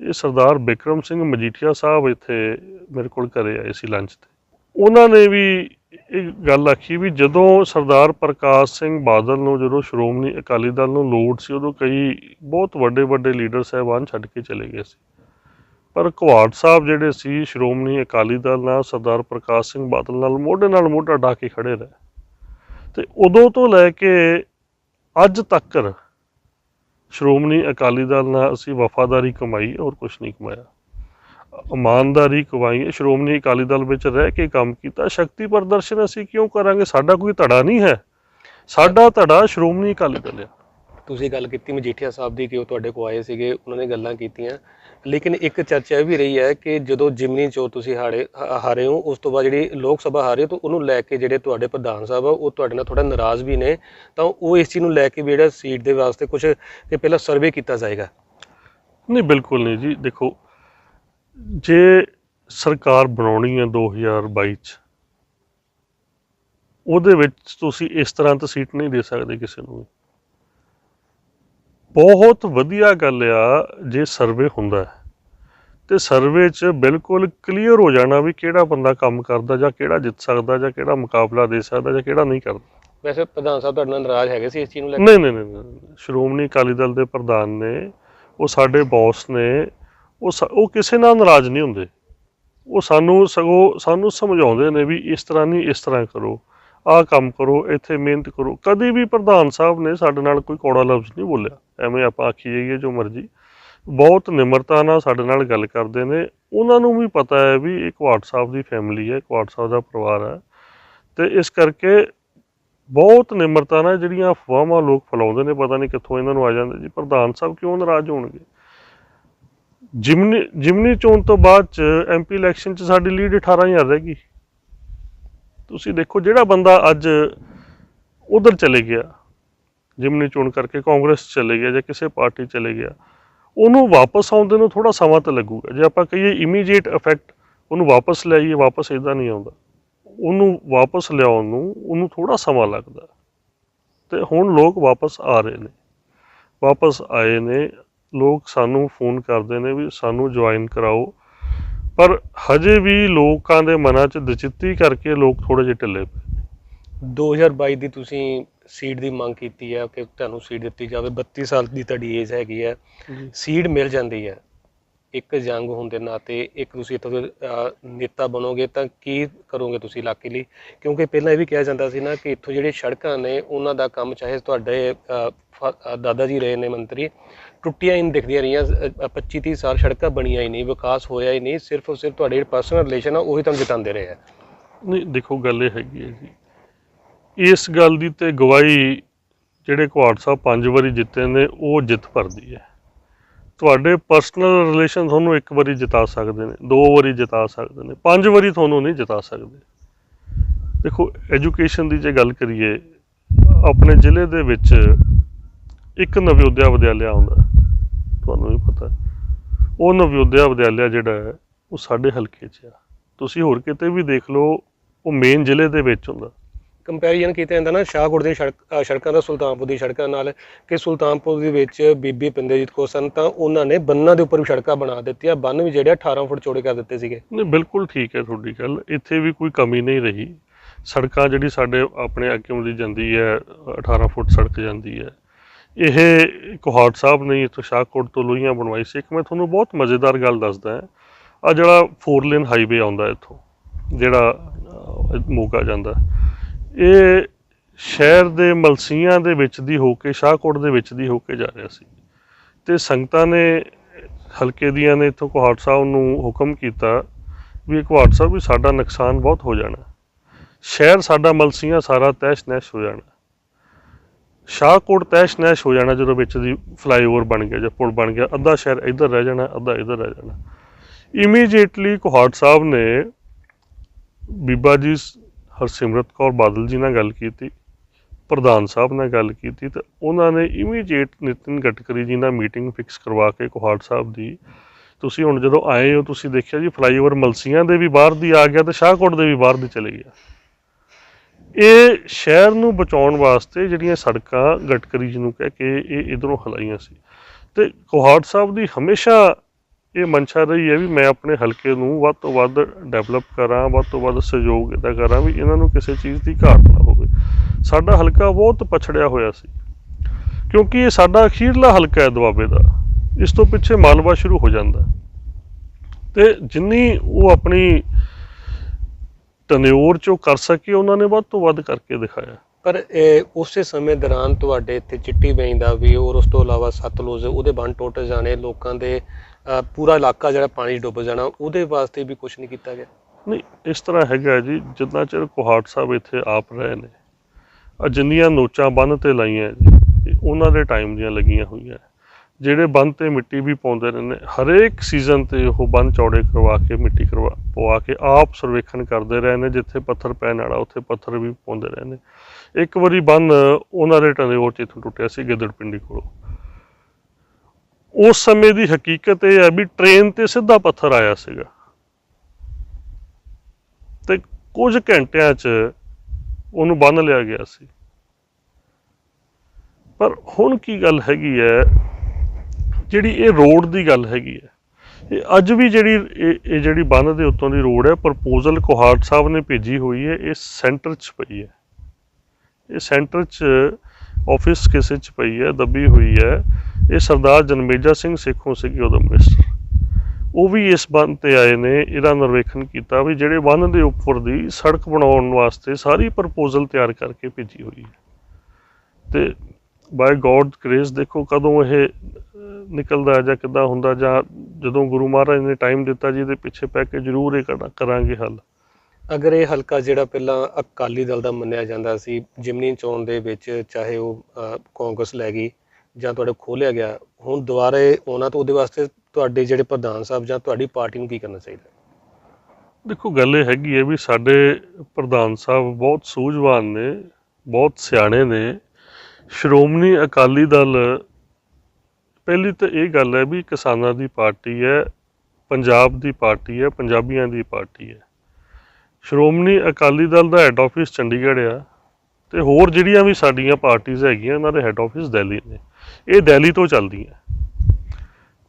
ਇਹ ਸਰਦਾਰ ਬਿਕਰਮ ਸਿੰਘ ਮਜੀਠੀਆ ਸਾਹਿਬ ਇੱਥੇ ਮੇਰੇ ਕੋਲ ਘਰੇ ਆਏ ਸੀ ਲੰਚ ਤੇ। ਉਹਨਾਂ ਨੇ ਵੀ ਇਹ ਗੱਲ ਆਖੀ ਵੀ ਜਦੋਂ ਸਰਦਾਰ ਪ੍ਰਕਾਸ਼ ਸਿੰਘ ਬਾਦਲ ਨੂੰ, ਜਦੋਂ ਸ਼੍ਰੋਮਣੀ ਅਕਾਲੀ ਦਲ ਨੂੰ ਲੋੜ ਸੀ, ਉਦੋਂ ਕਈ ਬਹੁਤ ਵੱਡੇ ਵੱਡੇ ਲੀਡਰ ਸਹਿਬਾਨ ਛੱਡ ਕੇ ਚਲੇ ਗਏ ਸੀ। ਪਰ ਕੁਹਾੜ ਸਾਹਿਬ ਜਿਹੜੇ ਸੀ, ਸ਼੍ਰੋਮਣੀ ਅਕਾਲੀ ਦਲ ਨਾਲ, ਸਰਦਾਰ ਪ੍ਰਕਾਸ਼ ਸਿੰਘ ਬਾਦਲ ਨਾਲ, ਮੋਢੇ ਨਾਲ ਮੋਢਾ ਢਾ ਕੇ ਖੜੇ ਰਹੇ। ਤੇ ਉਦੋਂ ਤੋਂ ਲੈ ਕੇ ਅੱਜ ਤੱਕ ਸ਼੍ਰੋਮਣੀ ਅਕਾਲੀ ਦਲ ਨਾਲ ਅਸੀਂ ਵਫਾਦਾਰੀ ਕਮਾਈ ਔਰ ਕੁਝ ਨਹੀਂ ਕਮਾਇਆ। ਇਮਾਨਦਾਰੀ ਕਮਾਈ ਹੈ ਸ਼੍ਰੋਮਣੀ ਅਕਾਲੀ ਦਲ ਵਿੱਚ ਰਹਿ ਕੇ ਕੰਮ ਕੀਤਾ। ਸ਼ਕਤੀ ਪ੍ਰਦਰਸ਼ਨ ਅਸੀਂ ਕਿਉਂ ਕਰਾਂਗੇ? ਸਾਡਾ ਕੋਈ ਧੜਾ ਨਹੀਂ ਹੈ। ਸਾਡਾ ਧੜਾ ਸ਼੍ਰੋਮਣੀ ਅਕਾਲੀ ਦਲ ਹੈ ਤੁਸੀਂ ਗੱਲ ਕੀਤੀ ਮਜੀਠੀਆ ਸਾਹਿਬ ਦੀ ਕਿ ਉਹ ਤੁਹਾਡੇ ਕੋਲ ਆਏ ਸੀਗੇ ਉਹਨਾਂ ਨੇ ਗੱਲਾਂ ਕੀਤੀਆਂ। ਲੇਕਿਨ ਇੱਕ ਚਰਚਾ ਇਹ ਵੀ ਰਹੀ ਹੈ ਕਿ ਜਦੋਂ ਜਿਮਨੀ ਚੋਂ ਤੁਸੀਂ ਹਾਰੇ ਹਾਰੇ ਹੋ ਉਸ ਤੋਂ ਬਾਅਦ ਜਿਹੜੀ ਲੋਕ ਸਭਾ ਹਾਰੇ ਤਾਂ ਉਹਨੂੰ ਲੈ ਕੇ ਜਿਹੜੇ ਤੁਹਾਡੇ ਪ੍ਰਧਾਨ ਸਾਹਿਬ ਆ ਉਹ ਤੁਹਾਡੇ ਨਾਲ ਥੋੜਾ ਨਾਰਾਜ਼ ਵੀ ਨੇ। ਤਾਂ ਉਹ ਇਸ ਚੀਜ਼ ਨੂੰ ਲੈ ਕੇ ਵੀ ਜਿਹੜਾ ਸੀਟ ਦੇ ਵਾਸਤੇ ਕੁਝ ਕਿ ਪਹਿਲਾਂ ਸਰਵੇ ਕੀਤਾ ਜਾਏਗਾ। ਨਹੀਂ ਬਿਲਕੁਲ ਨਹੀਂ ਜੀ। ਦੇਖੋ ਜੇ ਸਰਕਾਰ ਬਣਾਉਣੀ ਹੈ 2022 ਚ ਉਹਦੇ ਵਿੱਚ ਤੁਸੀਂ ਇਸ ਤਰ੍ਹਾਂ ਤਾਂ ਸੀਟ ਨਹੀਂ ਦੇ ਸਕਦੇ ਕਿਸੇ ਨੂੰ। ਬਹੁਤ ਵਧੀਆ ਗੱਲ ਆ ਜੇ ਸਰਵੇ ਹੁੰਦਾ ਤੇ ਸਰਵੇ 'ਚ ਬਿਲਕੁਲ ਕਲੀਅਰ ਹੋ ਜਾਣਾ ਵੀ ਕਿਹੜਾ ਬੰਦਾ ਕੰਮ ਕਰਦਾ ਜਾਂ ਕਿਹੜਾ ਜਿੱਤ ਸਕਦਾ ਜਾਂ ਕਿਹੜਾ ਮੁਕਾਬਲਾ ਦੇ ਸਕਦਾ ਜਾਂ ਕਿਹੜਾ ਨਹੀਂ ਕਰਦਾ ਵੈਸੇ ਪ੍ਰਧਾਨ ਸਾਹਿਬ ਤੁਹਾਡੇ ਨਾਲ ਨਾਰਾਜ਼ ਹੈਗੇ ਸੀ ਇਸ ਚੀਜ਼ ਨੂੰ ਲੈ ਕੇ ਨਹੀਂ ਨਹੀਂ ਨਹੀਂ ਨਹੀਂ। ਸ਼੍ਰੋਮਣੀ ਅਕਾਲੀ ਦਲ ਦੇ ਪ੍ਰਧਾਨ ਨੇ ਉਹ ਸਾਡੇ ਬੌਸ ਨੇ ਉਹ ਸ- ਉਹ ਕਿਸੇ ਨਾਲ ਨਾਰਾਜ਼ ਨਹੀਂ ਹੁੰਦੇ। ਉਹ ਸਾਨੂੰ ਸਗੋਂ, ਸਾਨੂੰ ਸਮਝਾਉਂਦੇ ਨੇ ਵੀ ਇਸ ਤਰ੍ਹਾਂ ਨਹੀਂ, ਇਸ ਤਰ੍ਹਾਂ ਕਰੋ। ਆਹ ਕੰਮ ਕਰੋ, ਇੱਥੇ ਮਿਹਨਤ ਕਰੋ। ਕਦੇ ਵੀ ਪ੍ਰਧਾਨ ਸਾਹਿਬ ਨੇ ਸਾਡੇ ਨਾਲ ਕੋਈ ਕੌੜਾ ਲਫ਼ਜ਼ ਨਹੀਂ ਬੋਲਿਆ। ਐਵੇਂ ਆਪਾਂ ਆਖੀ ਜਾਈਏ ਜੋ ਮਰਜ਼ੀ। ਬਹੁਤ ਨਿਮਰਤਾ ਨਾਲ ਸਾਡੇ ਨਾਲ ਗੱਲ ਕਰਦੇ ਨੇ। ਉਹਨਾਂ ਨੂੰ ਵੀ ਪਤਾ ਹੈ ਵੀ ਇਹ ਕੁਆਟ ਸਾਹਿਬ ਦੀ ਫੈਮਿਲੀ ਹੈ, ਕੁਆਟ ਸਾਹਿਬ ਦਾ ਪਰਿਵਾਰ ਹੈ। ਤੇ ਇਸ ਕਰਕੇ ਬਹੁਤ ਨਿਮਰਤਾ ਨਾਲ ਜਿਹੜੀਆਂ ਅਫਵਾਹਾਂ ਲੋਕ ਫੈਲਾਉਂਦੇ ਨੇ, ਪਤਾ ਨਹੀਂ ਕਿੱਥੋਂ ਇਹਨਾਂ ਨੂੰ ਆ ਜਾਂਦੇ ਜੀ ਪ੍ਰਧਾਨ ਸਾਹਿਬ ਕਿਉਂ ਨਾਰਾਜ਼ ਹੋਣਗੇ? ਜਿਮਨੀ ਜਿਮਨੀ ਚੋਣ ਤੋਂ ਬਾਅਦ ਚ ਐਮਪੀ ਇਲੈਕਸ਼ਨ ਚ ਸਾਡੀ ਲੀਡ 18000 ਰਹਿ ਗਈ। ਤੁਸੀਂ ਦੇਖੋ ਜਿਹੜਾ ਬੰਦਾ ਅੱਜ ਉਧਰ ਚਲੇ ਗਿਆ, ਜਿਮਨੀ ਚੋਣ ਕਰਕੇ ਕਾਂਗਰਸ ਚਲੇ ਗਿਆ ਜਾਂ ਕਿਸੇ ਪਾਰਟੀ ਚਲੇ ਗਿਆ, ਉਹਨੂੰ ਵਾਪਸ ਆਉਂਦੇ ਨੂੰ ਥੋੜਾ ਸਮਾਂ ਤਾਂ ਲੱਗੂਗਾ। ਜੇ ਆਪਾਂ ਕਹੀਏ ਇਮੀਡੀਏਟ ਇਫੈਕਟ ਉਹਨੂੰ ਵਾਪਸ ਲਿਆਈਏ, ਵਾਪਸ ਇਦਾਂ ਨਹੀਂ ਆਉਂਦਾ। ਉਹਨੂੰ ਵਾਪਸ ਲਿਆਉਣ ਨੂੰ ਉਹਨੂੰ ਥੋੜਾ ਸਮਾਂ ਲੱਗਦਾ। ਤੇ ਹੁਣ ਲੋਕ ਵਾਪਸ ਆ ਰਹੇ ਨੇ। ਵਾਪਸ ਆਏ ਨੇ ਲੋਕ ਸਾਨੂੰ ਫੋਨ ਕਰਦੇ ਨੇ ਵੀ ਸਾਨੂੰ ਜੁਆਇਨ ਕਰਾਓ। ਪਰ ਹਜੇ ਵੀ ਲੋਕਾਂ ਦੇ ਮਨਾਂ 'ਚ ਦਚਿੱਤੀ ਕਰਕੇ ਲੋਕ ਥੋੜੇ ਜਿਹੇ ਢਿੱਲੇ ਪਏ 2022 ਦੀ ਤੁਸੀਂ ਸੀਟ ਦੀ ਮੰਗ ਕੀਤੀ ਹੈ ਕਿ ਤੁਹਾਨੂੰ ਸੀਟ ਦਿੱਤੀ ਜਾਵੇ। 32 ਸਾਲ ਦੀ ਤੁਹਾਡੀ ਏਜ ਹੈਗੀ ਹੈ ਸੀਟ ਮਿਲ ਜਾਂਦੀ ਹੈ ਇੱਕ ਜੰਗ ਹੋਣ ਦੇ ਨਾਤੇ ਇੱਕ ਤੁਸੀਂ ਇੱਥੋਂ ਦੇ ਨੇਤਾ ਬਣੋਗੇ ਤਾਂ ਕੀ ਕਰੋਗੇ ਤੁਸੀਂ ਇਲਾਕੇ ਲਈ? ਕਿਉਂਕਿ ਪਹਿਲਾਂ ਇਹ ਵੀ ਕਿਹਾ ਜਾਂਦਾ ਸੀ ਨਾ ਕਿ ਇੱਥੋਂ ਜਿਹੜੇ ਸੜਕਾਂ ਨੇ ਉਹਨਾਂ ਦਾ ਕੰਮ ਚਾਹੇ ਤੁਹਾਡੇ ਅਹ, ਦਾਦਾ ਜੀ ਰਹੇ ਨੇ ਮੰਤਰੀ ਟੁੱਟੀਆਂ ਹੀ ਨਹੀਂ ਦਿਖਦੀਆਂ ਰਹੀਆਂ 25 30 ਸਾਲ ਸੜਕਾਂ ਬਣੀਆਂ ਹੀ ਨਹੀਂ ਵਿਕਾਸ ਹੋਇਆ ਹੀ ਨਹੀਂ ਸਿਰਫ ਔਰ ਸਿਰਫ ਤੁਹਾਡੇ ਪਰਸਨਲ ਰਿਲੇਸ਼ਨ ਆ ਉਹੀ ਤੁਹਾਨੂੰ ਜਿਤਾਉਂਦੇ ਰਹੇ ਆ। ਨਹੀਂ ਦੇਖੋ ਗੱਲ ਇਹ ਹੈਗੀ ਹੈ ਜੀ। ਇਸ ਗੱਲ ਦੀ ਤੇ ਗਵਾਹੀ ਜਿਹੜੇ ਕੁਹਾੜ ਸਾਹਿਬ ਪੰਜ ਵਾਰੀ ਜਿੱਤੇ ਨੇ ਉਹ ਜਿੱਤ ਭਰਦੀ ਹੈ। ਤੁਹਾਡੇ ਪਰਸਨਲ ਰਿਲੇਸ਼ਨ ਤੁਹਾਨੂੰ ਇੱਕ ਵਾਰੀ ਜਿਤਾ ਸਕਦੇ ਨੇ, ਦੋ ਵਾਰੀ ਜਿਤਾ ਸਕਦੇ ਨੇ, ਪੰਜ ਵਾਰੀ ਤੁਹਾਨੂੰ ਨਹੀਂ ਜਿਤਾ ਸਕਦੇ। ਦੇਖੋ ਐਜੂਕੇਸ਼ਨ ਦੀ ਜੇ ਗੱਲ ਕਰੀਏ, ਆਪਣੇ ਜ਼ਿਲ੍ਹੇ ਦੇ ਵਿੱਚ ਇੱਕ ਨਵਯੋਦਿਆ ਵਿਦਿਆਲਿਆ ਆਉਂਦਾ, ਤੁਹਾਨੂੰ ਵੀ ਪਤਾ ਉਹ ਨਵੋਦਿਆ ਵਿਦਿਆਲਿਆ ਜਿਹੜਾ ਹੈ, ਉਹ ਸਾਡੇ ਹਲਕੇ 'ਚ ਆ। ਤੁਸੀਂ ਹੋਰ ਕਿਤੇ ਵੀ ਦੇਖ ਲਓ, ਉਹ ਮੇਨ ਜ਼ਿਲ੍ਹੇ ਦੇ ਵਿੱਚ ਹੁੰਦਾ। ਕੰਪੈਰੀਜ਼ਨ ਕੀਤਾ ਜਾਂਦਾ ਨਾ ਸ਼ਾਹਕੋਟ ਦੀਆਂ ਸੜਕ ਸੜਕਾਂ ਦਾ ਸੁਲਤਾਨਪੁਰ ਦੀ ਸੜਕਾਂ ਨਾਲ ਕਿ ਸੁਲਤਾਨਪੁਰ ਦੇ ਵਿੱਚ ਬੀਬੀ ਪਿੰਦਰਜੀਤ ਕੌਰ ਸਨ ਤਾਂ ਉਹਨਾਂ ਨੇ ਬੰਨਾਂ ਦੇ ਉੱਪਰ ਵੀ ਸੜਕਾਂ ਬਣਾ ਦਿੱਤੀਆਂ, ਬੰਨ ਵੀ ਜਿਹੜੇ ਆ 18 ਫੁੱਟ ਚੌੜੇ ਕਰ ਦਿੱਤੇ ਸੀਗੇ। ਨਹੀਂ, ਬਿਲਕੁਲ ਠੀਕ ਹੈ ਤੁਹਾਡੀ ਗੱਲ। ਇੱਥੇ ਵੀ ਕੋਈ ਕਮੀ ਨਹੀਂ ਰਹੀ। ਸੜਕਾਂ ਜਿਹੜੀ ਸਾਡੇ ਆਪਣੇ ਅੱਗੇ ਦੀ ਜਾਂਦੀ ਹੈ 18 ਫੁੱਟ ਸੜਕ ਜਾਂਦੀ ਹੈ। ਇਹ ਕੁਹਾੜ ਸਾਹਿਬ ਨੇ ਇੱਥੋਂ ਸ਼ਾਹਕੋਟ ਤੋਂ ਲੋਹੀਆਂ ਬਣਵਾਈ ਸੀ। ਇੱਕ ਮੈਂ ਤੁਹਾਨੂੰ ਬਹੁਤ ਮਜ਼ੇਦਾਰ ਗੱਲ ਦੱਸਦਾ ਆ ਜਿਹੜਾ 4 ਲੇਨ ਹਾਈਵੇ ਆਉਂਦਾ ਇੱਥੋਂ, ਜਿਹੜਾ ਮੋਗਾ ਜਾਂਦਾ। ਇਹ ਸ਼ਹਿਰ ਦੇ ਮਲਸੀਆਂ ਦੇ ਵਿੱਚ ਦੀ ਹੋ ਕੇ, ਸ਼ਾਹਕੋਟ ਦੇ ਵਿੱਚ ਦੀ ਹੋ ਕੇ ਜਾ ਰਿਹਾ ਸੀ। ਤੇ ਸੰਗਤਾਂ ਨੇ ਹਲਕੇ ਦੀਆਂ ਨੇ ਇੱਥੋਂ ਕੁਹਾੜ ਸਾਹਿਬ ਨੂੰ ਹੁਕਮ ਕੀਤਾ ਵੀ ਕੁਹਾੜ ਸਾਹਿਬ ਵੀ ਸਾਡਾ ਨੁਕਸਾਨ ਬਹੁਤ ਹੋ ਜਾਣਾ। ਸ਼ਹਿਰ ਸਾਡਾ ਮਲਸੀਆਂ ਸਾਰਾ ਤਹਿਸ਼ ਨਹਿਸ਼ ਹੋ ਜਾਣਾ। ਸ਼ਾਹਕੋਟ ਤਹਿਸ਼ ਨਹਿਸ਼ ਹੋ ਜਾਣਾ ਜਦੋਂ ਵਿੱਚ ਦੀ ਫਲਾਈਓਵਰ ਬਣ ਗਿਆ ਜਾਂ ਪੁਲ ਬਣ ਗਿਆ, ਅੱਧਾ ਸ਼ਹਿਰ ਇੱਧਰ ਰਹਿ ਜਾਣਾ, ਅੱਧਾ ਇੱਧਰ ਰਹਿ ਜਾਣਾ। ਇਮੀਡੀਏਟਲੀ ਕੁਹਾੜ ਸਾਹਿਬ ਨੇ ਬੀਬਾ ਜੀ ਹਰਸਿਮਰਤ ਕੌਰ ਬਾਦਲ ਜੀ ਨਾਲ ਗੱਲ ਕੀਤੀ, ਪ੍ਰਧਾਨ ਸਾਹਿਬ ਨਾਲ ਗੱਲ ਕੀਤੀ ਤਾਂ ਉਹਨਾਂ ਨੇ ਇਮੀਡੀਏਟ ਨਿਤਿਨ ਗਟਕਰੀ ਜੀ ਨਾਲ ਮੀਟਿੰਗ ਫਿਕਸ ਕਰਵਾ ਕੇ ਕੁਹਾੜ ਸਾਹਿਬ ਦੀ, ਤੁਸੀਂ ਹੁਣ ਜਦੋਂ ਆਏ ਹੋ ਤੁਸੀਂ ਦੇਖਿਆ ਜੀ ਫਲਾਈਓਵਰ ਮਲਸੀਆਂ ਦੇ ਵੀ ਬਾਹਰ ਦੀ ਆ ਗਿਆ ਤੇ ਸ਼ਾਹਕੋਟ ਦੇ ਵੀ ਬਾਹਰ ਦੀ ਚਲੇ ਗਿਆ। ਇਹ ਸ਼ਹਿਰ ਨੂੰ ਬਚਾਉਣ ਵਾਸਤੇ ਜਿਹੜੀਆਂ ਸੜਕਾਂ ਗਟਕਰੀ ਜੀ ਨੂੰ ਕਹਿ ਕੇ ਇਹ ਇਧਰੋਂ ਹਲਾਈਆਂ ਸੀ। ਤੇ ਕੁਹਾੜ ਸਾਹਿਬ ਦੀ ਹਮੇਸ਼ਾ ਇਹ ਮਨਸ਼ਾ ਰਹੀ ਹੈ ਵੀ ਮੈਂ ਆਪਣੇ ਹਲਕੇ ਨੂੰ ਵੱਧ ਤੋਂ ਵੱਧ ਡਿਵੈਲਪ ਕਰਾਂ, ਵੱਧ ਤੋਂ ਵੱਧ ਸਹਿਯੋਗ ਇਹਦਾ ਕਰਾਂ ਵੀ ਇਹਨਾਂ ਨੂੰ ਕਿਸੇ ਚੀਜ਼ ਦੀ ਘਾਟ ਨਾ ਹੋਵੇ। ਸਾਡਾ ਹਲਕਾ ਬਹੁਤ ਪਛੜਿਆ ਹੋਇਆ ਸੀ, ਕਿਉਂਕਿ ਇਹ ਸਾਡਾ ਅਖੀਰਲਾ ਹਲਕਾ ਹੈ ਦੁਆਬੇ ਦਾ। ਇਸ ਤੋਂ ਪਿੱਛੇ ਮਾਲਵਾ ਸ਼ੁਰੂ ਹੋ ਜਾਂਦਾ। ਤੇ ਜਿੰਨੀ ਉਹ ਆਪਣੀ ਟਨਿਓਰ ਚੋਂ ਕਰ ਸਕੇ, ਉਹਨਾਂ ਨੇ ਵੱਧ ਤੋਂ ਵੱਧ ਕਰਕੇ ਦਿਖਾਇਆ। ਪਰ ਇਹ ਉਸੇ ਸਮੇਂ ਦੌਰਾਨ ਤੁਹਾਡੇ ਇੱਥੇ ਚਿੱਟੀ ਬੈਂ ਦਾ ਵੀ ਔਰ ਉਸ ਤੋਂ ਇਲਾਵਾ ਸਤਲੁਜ, ਉਹਦੇ ਬੰਨ ਟੁੱਟ ਜਾਣੇ, ਲੋਕਾਂ ਦੇ ਪੂਰਾ ਇਲਾਕਾ ਜਿਹੜਾ ਪਾਣੀ ਡੁੱਬ ਜਾਣਾ, ਉਹਦੇ ਵਾਸਤੇ ਵੀ ਕੁਝ ਨਹੀਂ ਕੀਤਾ ਗਿਆ। ਨਹੀਂ, ਇਸ ਤਰ੍ਹਾਂ ਹੈਗਾ ਜੀ, ਜਿੰਨਾ ਚਿਰ ਕੁਹਾੜ ਸਾਹਿਬ ਇੱਥੇ ਆਪ ਰਹੇ ਨੇ ਆ ਜਿੰਨੀਆਂ ਨੋਚਾਂ ਬੰਨ ਤੇ ਲਾਈਆਂ ਜੀ ਉਹਨਾਂ ਦੇ ਟਾਈਮ ਦੀਆਂ ਲੱਗੀਆਂ ਹੋਈਆਂ। ਜਿਹੜੇ ਬੰਨ ਤੇ ਮਿੱਟੀ ਵੀ ਪਾਉਂਦੇ ਰਹੇ ਨੇ, ਹਰੇਕ ਸੀਜ਼ਨ ਤੇ ਉਹ ਬੰਨ ਚੌੜੇ ਕਰਵਾ ਕੇ, ਮਿੱਟੀ ਕਰਵਾ, ਪਵਾ ਕੇ ਆਪ ਸਰਵੇਖਣ ਕਰਦੇ ਰਹੇ ਨੇ, ਜਿੱਥੇ ਪੱਥਰ ਪੈਣ ਵਾਲਾ, ਉੱਥੇ ਪੱਥਰ ਵੀ ਪਾਉਂਦੇ ਰਹੇ ਨੇ। ਇੱਕ ਵਾਰੀ ਬੰਨ, ਉਹਨਾਂ ਦੇ ਟੰਦੇ ਚ ਇੱਥੋਂ ਟੁੱਟਿਆ ਸੀ ਗਿੱਦੜ ਪਿੰਡੀ ਕੋਲੋਂ। ਉਸ ਸਮੇਂ ਦੀ ਹਕੀਕਤ ਇਹ ਹੈ ਵੀ ਟ੍ਰੇਨ ਤੇ ਸਿੱਧਾ ਪੱਥਰ ਆਇਆ ਸੀਗਾ। ਤੇ ਕੁਝ ਘੰਟਿਆਂ 'ਚ ਉਹਨੂੰ ਬੰਨ ਲਿਆ ਗਿਆ ਸੀ। ਪਰ ਹੁਣ ਕੀ ਗੱਲ ਹੈਗੀ ਹੈ, ਜਿਹੜੀ ਇਹ ਰੋਡ ਦੀ ਗੱਲ ਹੈਗੀ ਹੈ, ਇਹ ਅੱਜ ਵੀ ਜਿਹੜੀ ਇਹ ਇਹ ਜਿਹੜੀ ਬੰਨ ਦੇ ਉੱਤੋਂ ਦੀ ਰੋਡ ਹੈ, ਪ੍ਰਪੋਜ਼ਲ ਕੋਹਾਟ ਸਾਹਿਬ ਨੇ ਭੇਜੀ ਹੋਈ ਹੈ, ਇਹ ਸੈਂਟਰ 'ਚ ਪਈ ਹੈ। ਇਹ ਸੈਂਟਰ 'ਚ ਆਫਿਸ ਕਿਸੇ 'ਚ ਪਈ ਹੈ, ਦੱਬੀ ਹੋਈ ਹੈ। ਇਹ ਸਰਦਾਰ ਜਨਮੇਜਾ ਸਿੰਘ ਸੇਖੋਂ ਸੀਗੇ ਉਦੋਂ ਮਿਨਿਸਟਰ ਉਹ ਵੀ ਇਸ ਬੰਨ ਤੇ ਆਏ ਨੇ, ਇਹਦਾ ਨਿਰਵੇਖਣ ਕੀਤਾ ਵੀ ਜਿਹੜੇ ਬੰਨ ਦੇ ਉੱਪਰ ਦੀ ਸੜਕ ਬਣਾਉਣ ਵਾਸਤੇ ਸਾਰੀ ਪ੍ਰਪੋਜ਼ਲ ਤਿਆਰ ਕਰਕੇ ਭੇਜੀ ਹੋਈ ਹੈ। ਤੇ ਬਾਈ ਗੋਡ ਗ੍ਰੇਸ ਦੇਖੋ ਕਦੋਂ ਇਹ ਨਿਕਲਦਾ ਜਾਂ ਕਿੱਦਾਂ ਹੁੰਦਾ ਜਾਂ ਜਦੋਂ ਗੁਰੂ ਮਹਾਰਾਜ ਨੇ ਟਾਈਮ ਦਿੱਤਾ ਜੀ, ਇਹਦੇ ਪਿੱਛੇ ਪੈ ਕੇ ਜ਼ਰੂਰ ਇਹ ਕਰਾਂਗੇ ਹੱਲ। ਅਗਰ ਇਹ ਹਲਕਾ ਜਿਹੜਾ ਪਹਿਲਾਂ ਅਕਾਲੀ ਦਲ ਦਾ ਮੰਨਿਆ ਜਾਂਦਾ ਸੀ, ਜਿਮਨੀ ਚੋਣ ਦੇ ਵਿੱਚ ਚਾਹੇ ਉਹ ਕਾਂਗਰਸ ਲੈ ਗਈ ਜਾਂ ਤੁਹਾਡੇ ਖੋਲਿਆ ਗਿਆ, ਹੁਣ ਦੁਬਾਰੇ ਉਹਨਾਂ ਤੋਂ ਉਹਦੇ ਵਾਸਤੇ ਤੁਹਾਡੇ ਜਿਹੜੇ ਪ੍ਰਧਾਨ ਸਾਹਿਬ ਜਾਂ ਤੁਹਾਡੀ ਪਾਰਟੀ ਨੂੰ ਕੀ ਕਰਨਾ ਚਾਹੀਦਾ? ਦੇਖੋ, ਗੱਲ ਇਹ ਹੈਗੀ ਹੈ ਵੀ ਸਾਡੇ ਪ੍ਰਧਾਨ ਸਾਹਿਬ ਬਹੁਤ ਸੂਝਵਾਨ ਨੇ, ਬਹੁਤ ਸਿਆਣੇ ਨੇ। ਸ਼੍ਰੋਮਣੀ ਅਕਾਲੀ ਦਲ, ਪਹਿਲੀ ਤਾਂ ਇਹ ਗੱਲ ਹੈ ਵੀ ਕਿਸਾਨਾਂ ਦੀ ਪਾਰਟੀ ਹੈ, ਪੰਜਾਬ ਦੀ ਪਾਰਟੀ ਹੈ, ਪੰਜਾਬੀਆਂ ਦੀ ਪਾਰਟੀ ਹੈ। ਸ਼੍ਰੋਮਣੀ ਅਕਾਲੀ ਦਲ ਦਾ ਹੈੱਡ ਆਫਿਸ ਚੰਡੀਗੜ੍ਹ ਆ, ਤੇ ਹੋਰ ਜਿਹੜੀਆਂ ਵੀ ਸਾਡੀਆਂ ਪਾਰਟੀਆਂ ਹੈਗੀਆਂ ਉਹਨਾਂ ਦੇ ਹੈੱਡ ਆਫਿਸ ਦਿੱਲੀ ਨੇ। ਇਹ ਦਿੱਲੀ ਤੋਂ ਚੱਲਦੀਆਂ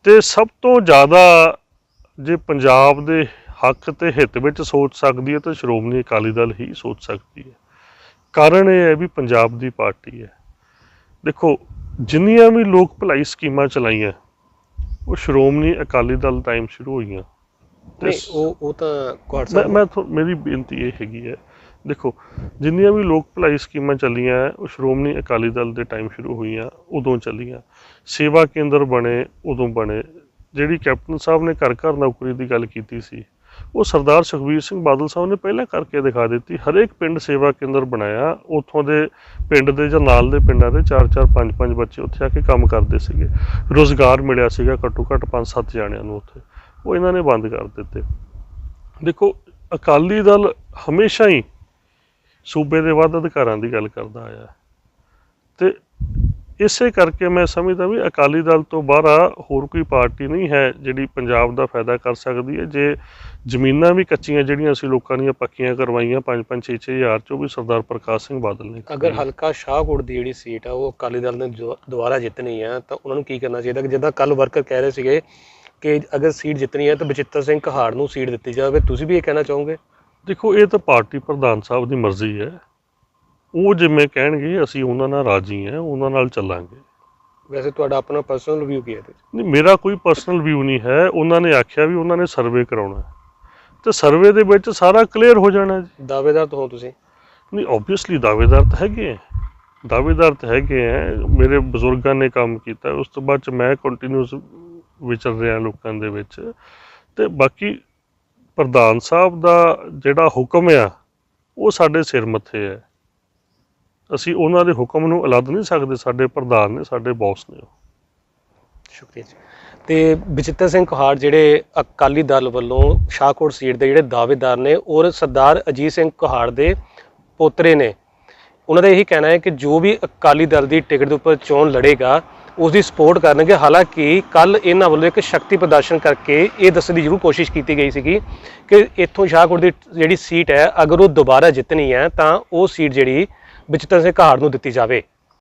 ਤੇ ਸਭ ਤੋਂ ਜ਼ਿਆਦਾ ਜੇ ਪੰਜਾਬ ਦੇ ਹੱਕ ਤੇ ਹਿੱਤ ਵਿੱਚ ਸੋਚ ਸਕਦੀ ਹੈ ਤਾਂ ਸ਼੍ਰੋਮਣੀ ਅਕਾਲੀ ਦਲ ਹੀ ਸੋਚ ਸਕਦੀ ਹੈ। ਕਾਰਨ ਇਹ ਹੈ ਵੀ ਪੰਜਾਬ ਦੀ ਪਾਰਟੀ ਹੈ। ਦੇਖੋ ਜਿੰਨੀਆਂ ਵੀ ਲੋਕ ਭਲਾਈ ਸਕੀਮਾਂ ਚਲਾਈਆਂ ਉਹ ਸ਼੍ਰੋਮਣੀ ਅਕਾਲੀ ਦਲ ਟਾਈਮ ਸ਼ੁਰੂ ਹੋਈਆਂ। ਤੇ ਨਹੀਂ ਉਹ ਉਹ ਤਾਂ ਮੈਂ ਮੇਰੀ ਬੇਨਤੀ ਇਹ ਹੈਗੀ ਹੈ ਦੇਖੋ, ਜਿੰਨੀਆਂ ਵੀ ਲੋਕ ਭਲਾਈ ਸਕੀਮਾਂ ਚੱਲੀਆਂ ਉਹ ਸ਼੍ਰੋਮਣੀ ਅਕਾਲੀ ਦਲ ਦੇ ਟਾਈਮ ਸ਼ੁਰੂ ਹੋਈਆਂ, ਉਦੋਂ ਚੱਲੀਆਂ। ਸੇਵਾ ਕੇਂਦਰ ਬਣੇ, ਉਦੋਂ ਬਣੇ। ਜਿਹੜੀ ਕੈਪਟਨ ਸਾਹਿਬ ਨੇ ਘਰ ਘਰ ਨੌਕਰੀ ਦੀ ਗੱਲ ਕੀਤੀ ਸੀ, ਉਹ ਸਰਦਾਰ ਸੁਖਬੀਰ ਸਿੰਘ ਬਾਦਲ ਸਾਹਿਬ ਨੇ ਪਹਿਲਾਂ ਕਰਕੇ ਦਿਖਾ ਦਿੱਤੀ। ਹਰੇਕ ਪਿੰਡ ਸੇਵਾ ਕੇਂਦਰ ਬਣਾਇਆ, ਉੱਥੋਂ ਦੇ ਪਿੰਡ ਦੇ ਜਾਂ ਨਾਲ ਦੇ ਪਿੰਡਾਂ ਦੇ 4-4 5-5 ਬੱਚੇ ਉੱਥੇ ਆ ਕੇ ਕੰਮ ਕਰਦੇ ਸੀਗੇ। ਰੋਜ਼ਗਾਰ ਮਿਲਿਆ ਸੀਗਾ ਘੱਟੋ ਘੱਟ 5-7 ਜਾਣਿਆਂ ਨੂੰ ਉੱਥੇ। ਉਹ ਇਹਨਾਂ ਨੇ ਬੰਦ ਕਰ ਦਿੱਤੇ। ਦੇਖੋ, ਅਕਾਲੀ ਦਲ ਹਮੇਸ਼ਾ ਹੀ ਸੂਬੇ ਦੇ ਵੱਧ ਅਧਿਕਾਰਾਂ ਦੀ ਗੱਲ ਕਰਦਾ ਆਇਆ। ਤੇ ਇਸੇ ਕਰਕੇ ਮੈਂ ਸਮਝਦਾ ਵੀ ਅਕਾਲੀ ਦਲ ਤੋਂ ਬਾਹਰ ਹੋਰ ਕੋਈ ਪਾਰਟੀ ਨਹੀਂ ਹੈ ਜਿਹੜੀ ਪੰਜਾਬ ਦਾ ਫਾਇਦਾ ਕਰ ਸਕਦੀ ਹੈ ਜੇ ਜ਼ਮੀਨਾਂ ਵੀ ਕੱਚੀਆਂ ਜਿਹੜੀਆਂ ਅਸੀਂ ਲੋਕਾਂ ਦੀਆਂ ਪੱਕੀਆਂ ਕਰਵਾਈਆਂ 5-5 6-6 ਹਜ਼ਾਰ ਚੋਂ ਵੀ ਸਰਦਾਰ ਪ੍ਰਕਾਸ਼ ਸਿੰਘ ਬਾਦਲ ਨੇ ਅਗਰ। ਹਲਕਾ ਸ਼ਾਹਕੋਟ ਦੀ ਜਿਹੜੀ ਸੀਟ ਆ ਉਹ ਅਕਾਲੀ ਦਲ ਨੇ ਦੁਬਾਰਾ ਜਿੱਤਣੀ ਆ ਤਾਂ ਉਹਨਾਂ ਨੂੰ ਕੀ ਕਰਨਾ ਚਾਹੀਦਾ ਕਿ ਜਿੱਦਾਂ ਕੱਲ ਵਰਕਰ ਕਹਿ ਰਹੇ ਸੀਗੇ ਕਿ ਅਗਰ ਸੀਟ ਜਿੱਤਣੀ ਹੈ ਤਾਂ ਬਚਿੱਤਰ ਸਿੰਘ ਕਹਾੜ ਨੂੰ ਸੀਟ ਦਿੱਤੀ ਜਾਵੇ ਤੁਸੀਂ ਵੀ ਇਹ ਕਹਿਣਾ ਚਾਹੋਗੇ ਦੇਖੋ ਇਹ ਤਾਂ ਪਾਰਟੀ ਪ੍ਰਧਾਨ ਸਾਹਿਬ ਦੀ ਮਰਜ਼ੀ ਹੈ। ਉਹ ਜਿਵੇਂ ਕਹਿਣਗੇ ਅਸੀਂ ਉਹਨਾਂ ਨਾਲ ਰਾਜੀ ਹਾਂ ਉਹਨਾਂ ਨਾਲ ਚੱਲਾਂਗੇ। ਵੈਸੇ ਤੁਹਾਡਾ ਆਪਣਾ ਪਰਸਨਲ ਰਿਵਿਊ ਕੀ ਹੈ ਇਹਦੇ 'ਚ? ਨਹੀਂ ਮੇਰਾ ਕੋਈ ਪਰਸਨਲ ਵਿਊ ਨਹੀਂ ਹੈ। ਉਹਨਾਂ ਨੇ ਆਖਿਆ ਵੀ ਉਹਨਾਂ ਨੇ ਸਰਵੇ ਕਰਾਉਣਾ ਹੈ। ਤੇ ਸਰਵੇ ਦੇ ਵਿੱਚ ਸਾਰਾ ਕਲੀਅਰ ਹੋ ਜਾਣਾ ਜੀ। ਦਾਅਵੇਦਾਰ ਤੋਂ ਹੋ ਤੁਸੀਂ? ਨਹੀਂ ਆਬਵੀਅਸਲੀ ਦਾਅਵੇਦਾਰ ਤਾਂ ਹੈਗੇ ਹੈ। ਦਾਅਵੇਦਾਰ ਤਾਂ ਹੈਗੇ ਹੈ। ਮੇਰੇ ਬਜ਼ੁਰਗਾਂ ਨੇ ਕੰਮ ਕੀਤਾ। ਉਸ ਤੋਂ ਬਾਅਦ ਚ ਮੈਂ ਕੰਟੀਨਿਊਸ ਵਿਚਰ ਰਿਹਾ ਲੋਕਾਂ ਦੇ ਵਿੱਚ। ਤੇ ਬਾਕੀ ਪ੍ਰਧਾਨ ਸਾਹਿਬ ਦਾ ਜਿਹੜਾ ਹੁਕਮ ਆ, ਉਹ ਸਾਡੇ ਸਿਰ ਮੱਥੇ ਹੈ। ਅਸੀਂ ਉਹਨਾਂ ਦੇ ਹੁਕਮ ਨੂੰ ਅਲੱਦ ਨਹੀਂ ਸਕਦੇ, ਸਾਡੇ ਪ੍ਰਧਾਨ ਨੇ, ਸਾਡੇ ਬੌਸ ਨੇ ਸ਼ੁਕਰੀਆ ਜੀ। ਤੇ ਬਚਿੱਤਰ ਸਿੰਘ ਕੁਹਾੜ ਜਿਹੜੇ ਅਕਾਲੀ ਦਲ ਵੱਲੋਂ ਸ਼ਾਹਕੋਟ ਸੀਟ ਦੇ ਜਿਹੜੇ ਦਾਅਵੇਦਾਰ ਨੇ, ਔਰ ਸਰਦਾਰ ਅਜੀਤ ਸਿੰਘ ਕੁਹਾੜ ਦੇ ਪੋਤਰੇ ਨੇ, ਉਹਨਾਂ ਦਾ ਇਹੀ ਕਹਿਣਾ ਹੈ ਕਿ ਜੋ ਵੀ ਅਕਾਲੀ ਦਲ ਦੀ ਟਿਕਟ ਦੇ ਉੱਪਰ ਚੋਣ ਲੜੇਗਾ ਉਸ ਦੀ ਸਪੋਰਟ ਕਰਨਗੇ। ਹਾਲਾਂਕਿ ਕੱਲ ਇਹਨਾਂ ਵੱਲੋਂ ਇੱਕ ਸ਼ਕਤੀ ਪ੍ਰਦਰਸ਼ਨ ਕਰਕੇ ਇਹ ਦੱਸਣ ਦੀ ਜ਼ਰੂਰ ਕੋਸ਼ਿਸ਼ ਕੀਤੀ ਗਈ ਸੀਗੀ ਕਿ ਇੱਥੋਂ ਸ਼ਾਹਕੋਟ ਦੀ ਜਿਹੜੀ ਸੀਟ ਹੈ, ਅਗਰ ਉਹ ਦੁਬਾਰਾ ਜਿੱਤਣੀ ਹੈ, ਤਾਂ ਉਹ ਸੀਟ ਜਿਹੜੀ ਬਚਿੱਤਰ ਸਿੰਘ ਕੁਹਾੜ ਨੂੰ ਦਿੱਤੀ ਜਾਵੇ।